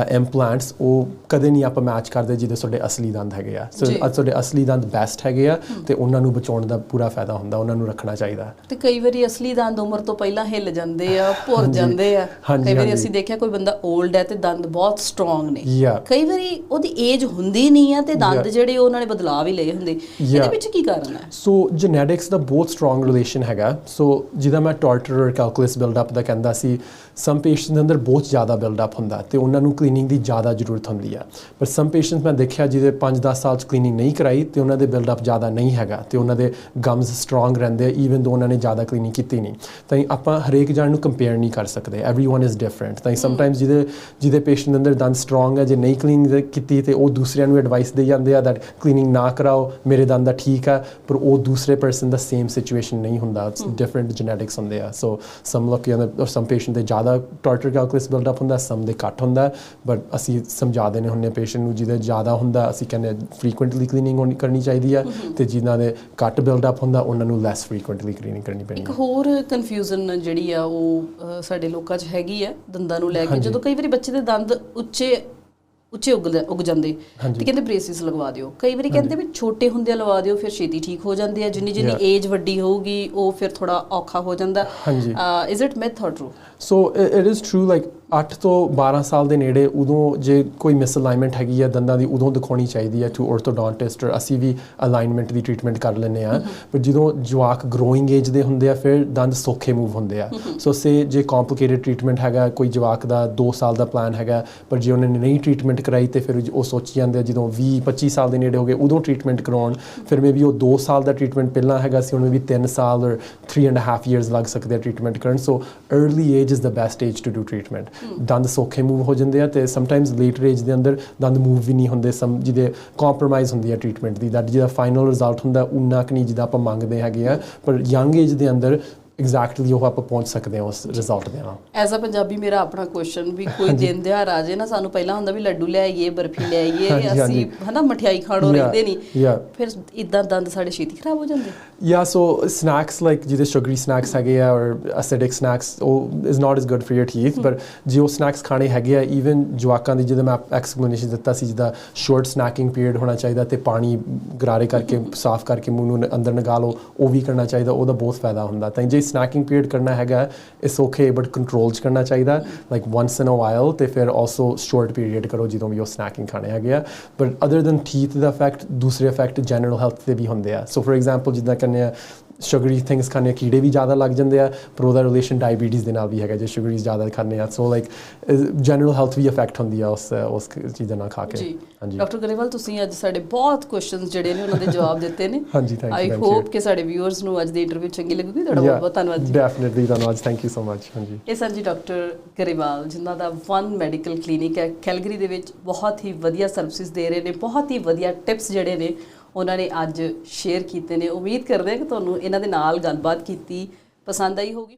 [SPEAKER 2] ਇੰਪਲਾਂਟਸ ਉਹ ਕਦੇ ਨਹੀਂ ਆਪਾਂ ਮੈਚ ਕਰਦੇ ਜਿਹਦੇ ਤੁਹਾਡੇ ਅਸਲੀ ਦੰਦ ਹੈਗੇ ਆ ਸੋ। ਤੁਹਾਡੇ ਅਸਲੀ ਦੰਦ ਬੈਸਟ ਹੈਗੇ ਆ ਤੇ ਉਹਨਾਂ ਨੂੰ ਬਚਾਉਣ ਦਾ ਪੂਰਾ ਫਾਇਦਾ ਹੁੰਦਾ ਉਹਨਾਂ ਨੂੰ ਰੱਖਣਾ ਚਾਹੀਦਾ
[SPEAKER 1] ਤੇ ਕਈ ਵਾਰੀ ਅਸਲੀ ਦੰਦ ਉਮਰ ਤੋਂ ਪਹਿਲਾਂ ਹਿੱਲ ਜਾਂਦੇ ਆ ਭੁਰ। ਜਾਂਦੇ ਆ ਕਈ ਵਾਰੀ। ਅਸੀਂ ਦੇਖਿਆ ਕੋਈ ਬੰਦਾ 올ਡ ਹੈ ਤੇ ਦੰਦ ਬਹੁਤ ਸਟਰੋਂਗ ਨੇ. ਕਈ ਵਾਰੀ ਉਹਦੀ ਏਜ ਹੁੰਦੀ ਨਹੀਂ ਆ ਤੇ ਦੰਦ. ਜਿਹੜੇ ਉਹ ਉਹਨਾਂ ਨੇ ਬਦਲਾਅ ਵੀ ਲਏ ਹੁੰਦੇ ਇਹਦੇ. ਵਿੱਚ ਕੀ ਕਾਰਨ ਹੈ
[SPEAKER 2] ਸੋ ਜੈਨੇਟਿਕਸ ਦਾ ਬਹੁਤ ਸਟਰੋਂਗ ਰਿਲੇਸ਼ਨ ਹੈਗਾ ਸੋ ਜਿਹਦਾ ਮੈਂ tartar ਔਰ ਕੈਲਕੂਲਸ ਬਿਲਡ ਅਪ ਦਾ ਕਹਿੰਦਾ ਸੀ ਸਮ ਪੇਸ਼ੈਂਟਸ ਦੇ ਅੰਦਰ ਬਹੁਤ ਜ਼ਿਆਦਾ ਬਿਲਡ ਅਪ ਹੁੰਦਾ ਤੇ ਉਹਨਾਂ ਨੂੰ ਕਲੀਨਿੰਗ ਦੀ ਜ਼ਿਆਦਾ ਜ਼ਰੂਰਤ ਹੁੰਦੀ ਆ ਪਰ ਸਮ ਪੇਸ਼ੈਂਟਸ ਮੈਂ ਦੇਖਿਆ ਜਿਹਦੇ 5-10 ਸਾਲ ਚ ਕਲੀਨਿੰਗ ਨਹੀਂ ਕਰਾਈ ਤੇ ਉਹਨਾਂ ਦੇ ਬਿਲਡ ਅਪ ਜ਼ਿਆਦਾ ਨਹੀਂ ਹੈਗਾ ਤੇ ਉਹਨਾਂ ਦੇ ਗਮਸ ਸਟਰੋਂਗ ਰਹਿੰਦੇ ਆ ਈਵਨ ਦੋ ਉਹਨਾਂ ਨੇ ਜ਼ਿਆਦਾ ਕਲੀਨਿੰਗ ਕੀਤੀ ਨਹੀਂ ਤਾਂ ਆਪਾਂ ਹਰੇਕ ਜਣ ਨੂੰ ਕੰਪੇਅਰ ਨਹੀਂ ਕਰ ਸਕਦੇ एवरीवन ਇਜ਼ ਡਿਫਰੈਂਟ ਤਾਂ ਸਮਟਾਈਮਸ ਜਿਹਦੇ ਜਿਹਦੇ ਪੇਸ਼ੈਂਟ ਦੇ ਅੰਦਰ ਦੰਦ ਸਟਰੋਂਗ ਹੈ ਜੇ ਨਹੀਂ ਕਲੀਨਿੰਗ ਕੀਤੀ ਤੇ ਉਹ ਦੂਸਰਿਆਂ ਨੂੰ ਐਡਵਾਈਸ ਦੇ ਜਾਂਦੇ ਆ ਦੈਟ ਕਲੀਨਿੰਗ ਨਾ ਕਰਾਓ ਮੇਰੇ ਦੰਦ ਦਾ ਠੀਕ ਆ ਪਰ ਉਹ ਦੂਸਰੇ ਪਰਸਨ ਦਾ ਸੇਮ ਸਿਚੁਏਸ਼ਨ ਨਹੀਂ ਹੁੰਦਾ ਡਿਫਰੈਂਟ ਜੈਨੇਟਿਕਸ ਹੁੰਦੇ ਆ ਸੋ ਸਮ ਲੋਕੀ ਔਰ ਸਮ ਪੇਸ਼ੈਂਟ ਦੇ ਜ਼ਿਆਦਾ ਟਾਰਟਰ ਕੈਲਕੂਲਸ ਬਿਲਡ ਅਪ ਹੁੰਦਾ ਸਮ ਦੇ ਘੱਟ ਹੁੰਦਾ ਬਟ ਅਸੀਂ ਸਮਝਾ ਦੇਣੇ ਹੁੰਦੇ ਪੇਸ਼ੈਂਟ ਨੂੰ ਜਿਹਦੇ ਜ਼ਿਆਦਾ ਹੁੰਦਾ ਅਸੀਂ ਕਹਿੰਦੇ ਫ੍ਰੀਕੁਐਂਟਲੀ ਕਲੀਨਿੰਗ ਕਰਨੀ ਚਾਹੀਦੀ ਆ ਤੇ ਜਿਨ੍ਹਾਂ ਦੇ ਘੱਟ ਬਿਲਡ ਅਪ ਹੁੰਦਾ ਉਹਨਾਂ ਨੂੰ ਲੈਸ ਫ੍ਰੀਕੁਐਂਟਲੀ ਕਲੀਨਿੰਗ ਕਰਨੀ ਪੈਣੀ
[SPEAKER 1] ਇੱਕ
[SPEAKER 2] ਆ।
[SPEAKER 1] ਹੋਰ ਕਨਫਿਊਜ਼ਨ ਜਿਹੜੀ ਆ ਉਹ ਸਾਡੇ ਲੋਕਾਂ 'ਚ ਹੈਗੀ ਆ ਦੰਦਾਂ ਨੂੰ ਲੈ ਕੇ। ਜਦੋਂ ਕਈ ਵਾਰੀ ਬੱਚੇ ਦੇ ਦੰਦ ਉੱਚੇ ਉੱਚੇ ਉੱਗ ਉੱਗ ਜਾਂਦੇ। ਤੇ ਕਹਿੰਦੇ ਬ੍ਰੇਸਿਸ ਲਗਵਾ ਦਿਓ ਕਈ ਵਾਰੀ ਕਹਿੰਦੇ ਵੀ ਛੋਟੇ ਹੁੰਦੇ ਲਵਾ ਦਿਓ ਫਿਰ ਛੇਤੀ ਠੀਕ ਹੋ ਜਾਂਦੇ ਆ ਜਿੰਨੀ ਜਿੰਨੀ. ਏਜ ਵੱਡੀ ਹੋਊਗੀ ਉਹ ਫਿਰ ਥੋੜਾ ਔਖਾ ਹੋ ਜਾਂਦਾ
[SPEAKER 2] ਹਾਂਜੀ।
[SPEAKER 1] Is it myth or true
[SPEAKER 2] so it is true like 8 ਤੋਂ 12 ਸਾਲ ਦੇ ਨੇੜੇ ਉਦੋਂ ਜੇ ਕੋਈ ਮਿਸਅਲਾਈਨਮੈਂਟ ਹੈਗੀ ਆ ਦੰਦਾਂ ਦੀ, ਉਦੋਂ ਦਿਖਾਉਣੀ ਚਾਹੀਦੀ ਹੈ ਟੂ orthodontist ਔਰ ਅਸੀਂ ਵੀ ਅਲਾਈਨਮੈਂਟ ਦੀ ਟ੍ਰੀਟਮੈਂਟ ਕਰ ਲੈਂਦੇ ਆ ਪਰ ਜਦੋਂ ਜਵਾਕ ਗਰੋਇੰਗ ਏਜ ਦੇ ਹੁੰਦੇ ਆ, ਫਿਰ ਦੰਦ ਸੌਖੇ ਮੂਵ ਹੁੰਦੇ ਆ। ਸੋ ਸੇ ਜੇ ਕੰਪਲਿਕੇਟਡ ਟ੍ਰੀਟਮੈਂਟ ਹੈਗਾ, ਕੋਈ ਜਵਾਕ ਦਾ 2 ਸਾਲ ਦਾ ਪਲਾਨ ਹੈਗਾ, ਪਰ ਜੇ ਉਹਨੇ ਨਹੀਂ ਟ੍ਰੀਟਮੈਂਟ ਕਰਾਈ ਤੇ ਫਿਰ ਉਹ ਸੋਚੀ ਜਾਂਦੇ ਆ ਜਦੋਂ 20 25 ਸਾਲ ਦੇ ਨੇੜੇ ਹੋ ਗਏ, ਉਦੋਂ ਟ੍ਰੀਟਮੈਂਟ ਕਰਾਉਣ। ਫਿਰ ਮੇ ਵੀ ਉਹ 2 ਸਾਲ ਦਾ ਟ੍ਰੀਟਮੈਂਟ ਪਹਿਲਾਂ ਹੈਗਾ ਸੀ, ਉਹਨੂੰ ਵੀ 3 ਸਾਲ ਔਰ 3 ਐਂਡ ਹਾਫ ਇਅਰਸ ਲੱਗ ਸਕਦੇ ਆ ਟ੍ਰੀਟਮੈਂਟ ਕਰਨ। So early age is the best age to do treatment ਦੰਦ ਸੌਖੇ ਮੂਵ ਹੋ ਜਾਂਦੇ ਆ ਤੇ ਸਮਟਾਈਮਸ ਲੇਟਰ ਏਜ ਦੇ ਅੰਦਰ ਦੰਦ ਮੂਵ ਵੀ ਨਹੀਂ ਹੁੰਦੇ, ਸਮ, ਜਿਹਦੇ ਕੰਪਰੋਮਾਈਜ਼ ਹੁੰਦੀ ਹੈ ਟ੍ਰੀਟਮੈਂਟ ਦੀ। ਦੈਟ ਜਿਹਦਾ ਫਾਈਨਲ ਰਿਜ਼ਲਟ ਹੁੰਦਾ ਉਨਾ ਕੁ ਨਹੀਂ ਜਿਹਦਾ ਆਪਾਂ ਮੰਗਦੇ ਹੈਗੇ ਆ। ਪਰ ਯੰਗ ਏਜ ਦੇ ਅੰਦਰ ਐਗਜ਼ੈਕਟਲੀ ਉਹ ਆਪਾਂ ਪਹੁੰਚ ਸਕਦੇ ਹਾਂ ਉਸ ਰਿਜ਼ਲਟ ਦੇ ਨਾਲ।
[SPEAKER 1] ਐਜ਼ ਅ ਪੰਜਾਬੀ ਮੇਰਾ ਆਪਣਾ ਕੁਐਸਚਨ ਵੀ ਕੋਈ ਦਿਨ ਦਿਹਾੜ ਆ ਜੇ ਨਾ ਸਾਨੂੰ ਪਹਿਲਾਂ ਹੁੰਦਾ ਵੀ ਲੱਡੂ ਲੈ ਆਈਏ ਬਰਫੀ ਲੈ ਆਈਏ ਅਸੀਂ। ਹਨਾ ਮਠਿਆਈ ਖਾਣੋਂ ਰਹਿੰਦੇ ਨਹੀਂ. ਫਿਰ ਇਦਾਂ ਦੰਦ ਸਾਡੇ ਛੇਤੀ ਖਰਾਬ ਹੋ ਜਾਂਦੇ।
[SPEAKER 2] Yeah, so snacks like ਜਿਹਦੇ sugary snacks ਹੈਗੇ ਆ or acidic snacks ਉਹ is not as good for your teeth but ਜੇ ਉਹ snacks ਖਾਣੇ ਹੈਗੇ ਆ even ਜਵਾਕਾਂ ਦੀ ਜਿਹਦੇ ਮੈਂ ਐਕਸਪਲੇਨੇਸ਼ਨ ਦਿੱਤਾ ਸੀ ਜਿਹਦਾ short snacking period ਹੋਣਾ ਚਾਹੀਦਾ ਤੇ ਪਾਣੀ ਗਰਾਰੇ ਕਰਕੇ ਸਾਫ਼ ਕਰਕੇ ਮੂੰਹ ਨੂੰ ਅੰਦਰ ਨਗਾ ਲਓ ਉਹ ਵੀ ਕਰਨਾ ਚਾਹੀਦਾ ਉਹਦਾ ਬਹੁਤ ਫਾਇਦਾ ਹੁੰਦਾ। ਤਾਂ ਜੇ ਸਨੈਕਿੰਗ ਪੀਰੀਅਡ ਕਰਨਾ ਹੈਗਾ ਇਟਸ ਓਕੇ ਬਟ ਕੰਟਰੋਲ ਚ ਕਰਨਾ ਚਾਹੀਦਾ। Like once in a while ਤੇ ਫਿਰ ਆਲਸੋ ਸ਼ਾਰਟ ਪੀਰੀਅਡ ਕਰੋ ਜਦੋਂ ਵੀ ਉਹ ਸਨੈਕਿੰਗ ਖਾਣੇ ਹੈਗੇ ਆ। ਬਟ ਅਦਰ ਦੈਨ ਟੀਥ ਦਾ ਇਫੈਕਟ ਦੂਸਰੇ ਇਫੈਕਟ ਜਨਰਲ ਹੈਲਥ ਤੇ ਵੀ ਹੁੰਦੇ ਆ। ਸੋ ਫੋਰ ਐਗਜ਼ਾਮਪਲ ਜਿੱਦਾਂ ਕਹਿੰਦੇ ਆ ਸ਼ੂਗਰੀ ਥਿੰਗਸ ਖਾਣੇ ਕੀੜੇ ਵੀ ਜ਼ਿਆਦਾ ਲੱਗ ਜਾਂਦੇ ਆ ਪਰ ਉਹਦਾ ਰਿਲੇਸ਼ਨ ਡਾਇਬੀਟੀਜ਼ ਦੇ ਨਾਲ ਵੀ ਹੈਗਾ ਜੇ ਸ਼ੂਗਰੀਜ਼ ਜ਼ਿਆਦਾ ਖਾਣੇ ਆ ਸੋ ਲਾਈਕ ਜਨਰਲ ਹੈਲਥ ਵੀ ਇਫੈਕਟ ਹੁੰਦੀ ਆ ਉਸ ਉਸ ਚੀਜ਼ਾਂ ਨਾਲ ਖਾ ਕੇ।
[SPEAKER 1] ਜੀ।
[SPEAKER 2] ਹਾਂਜੀ।
[SPEAKER 1] ਡਾਕਟਰ ਗਰੇਵਾਲ ਤੁਸੀਂ ਅੱਜ ਸਾਡੇ ਬਹੁਤ ਕੁਐਸਚਨਸ ਜਿਹੜੇ ਨੇ ਉਹਨਾਂ ਦੇ ਜਵਾਬ ਦਿੱਤੇ ਨੇ।
[SPEAKER 2] ਹਾਂਜੀ ਥੈਂਕ
[SPEAKER 1] ਆਈ
[SPEAKER 2] ਯੂ
[SPEAKER 1] ਹੋਪ ਕਿ ਸਾਡੇ ਵਿਊਅਰਸ ਨੂੰ ਅੱਜ ਦੀ ਇੰਟਰਵਿਊ ਚੰਗੀ ਲੱਗੂਗੀ। ਤੁਹਾਡਾ ਬਹੁਤ ਬਹੁਤ ਧੰਨਵਾਦ ਜੀ।
[SPEAKER 2] ਡੈਫੀਨਿਟਲੀ ਧੰਨਵਾਦ ਥੈਂਕ ਯੂ ਸੋ ਮਚ ਹਾਂਜੀ।
[SPEAKER 1] ਇਹ ਸਨ ਜੀ ਡਾਕਟਰ ਗਰੇਵਾਲ ਜਿਨ੍ਹਾਂ ਦਾ ਵਨ ਮੈਡੀਕਲ ਕਲੀਨਿਕ ਹੈ। ਕੈਲਗਰੀ ਦੇ ਵਿੱਚ ਬਹੁਤ ਹੀ ਵਧੀਆ ਸਰਵਿਸਿਜ਼ ਦੇ ਰਹੇ ਨੇ ਬਹੁਤ ਹੀ ਵਧੀਆ ਟਿਪਸ ਜਿਹੜੇ ਨੇ ਉਹਨਾਂ ਨੇ ਅੱਜ ਸ਼ੇਅਰ ਕੀਤੇ ਨੇ। ਉਮੀਦ ਕਰਦੇ ਹਾਂ ਕਿ ਤੁਹਾਨੂੰ ਇਹਨਾਂ ਦੇ ਨਾਲ ਗੱਲਬਾਤ ਕੀਤੀ ਪਸੰਦ ਆਈ ਹੋਗੀ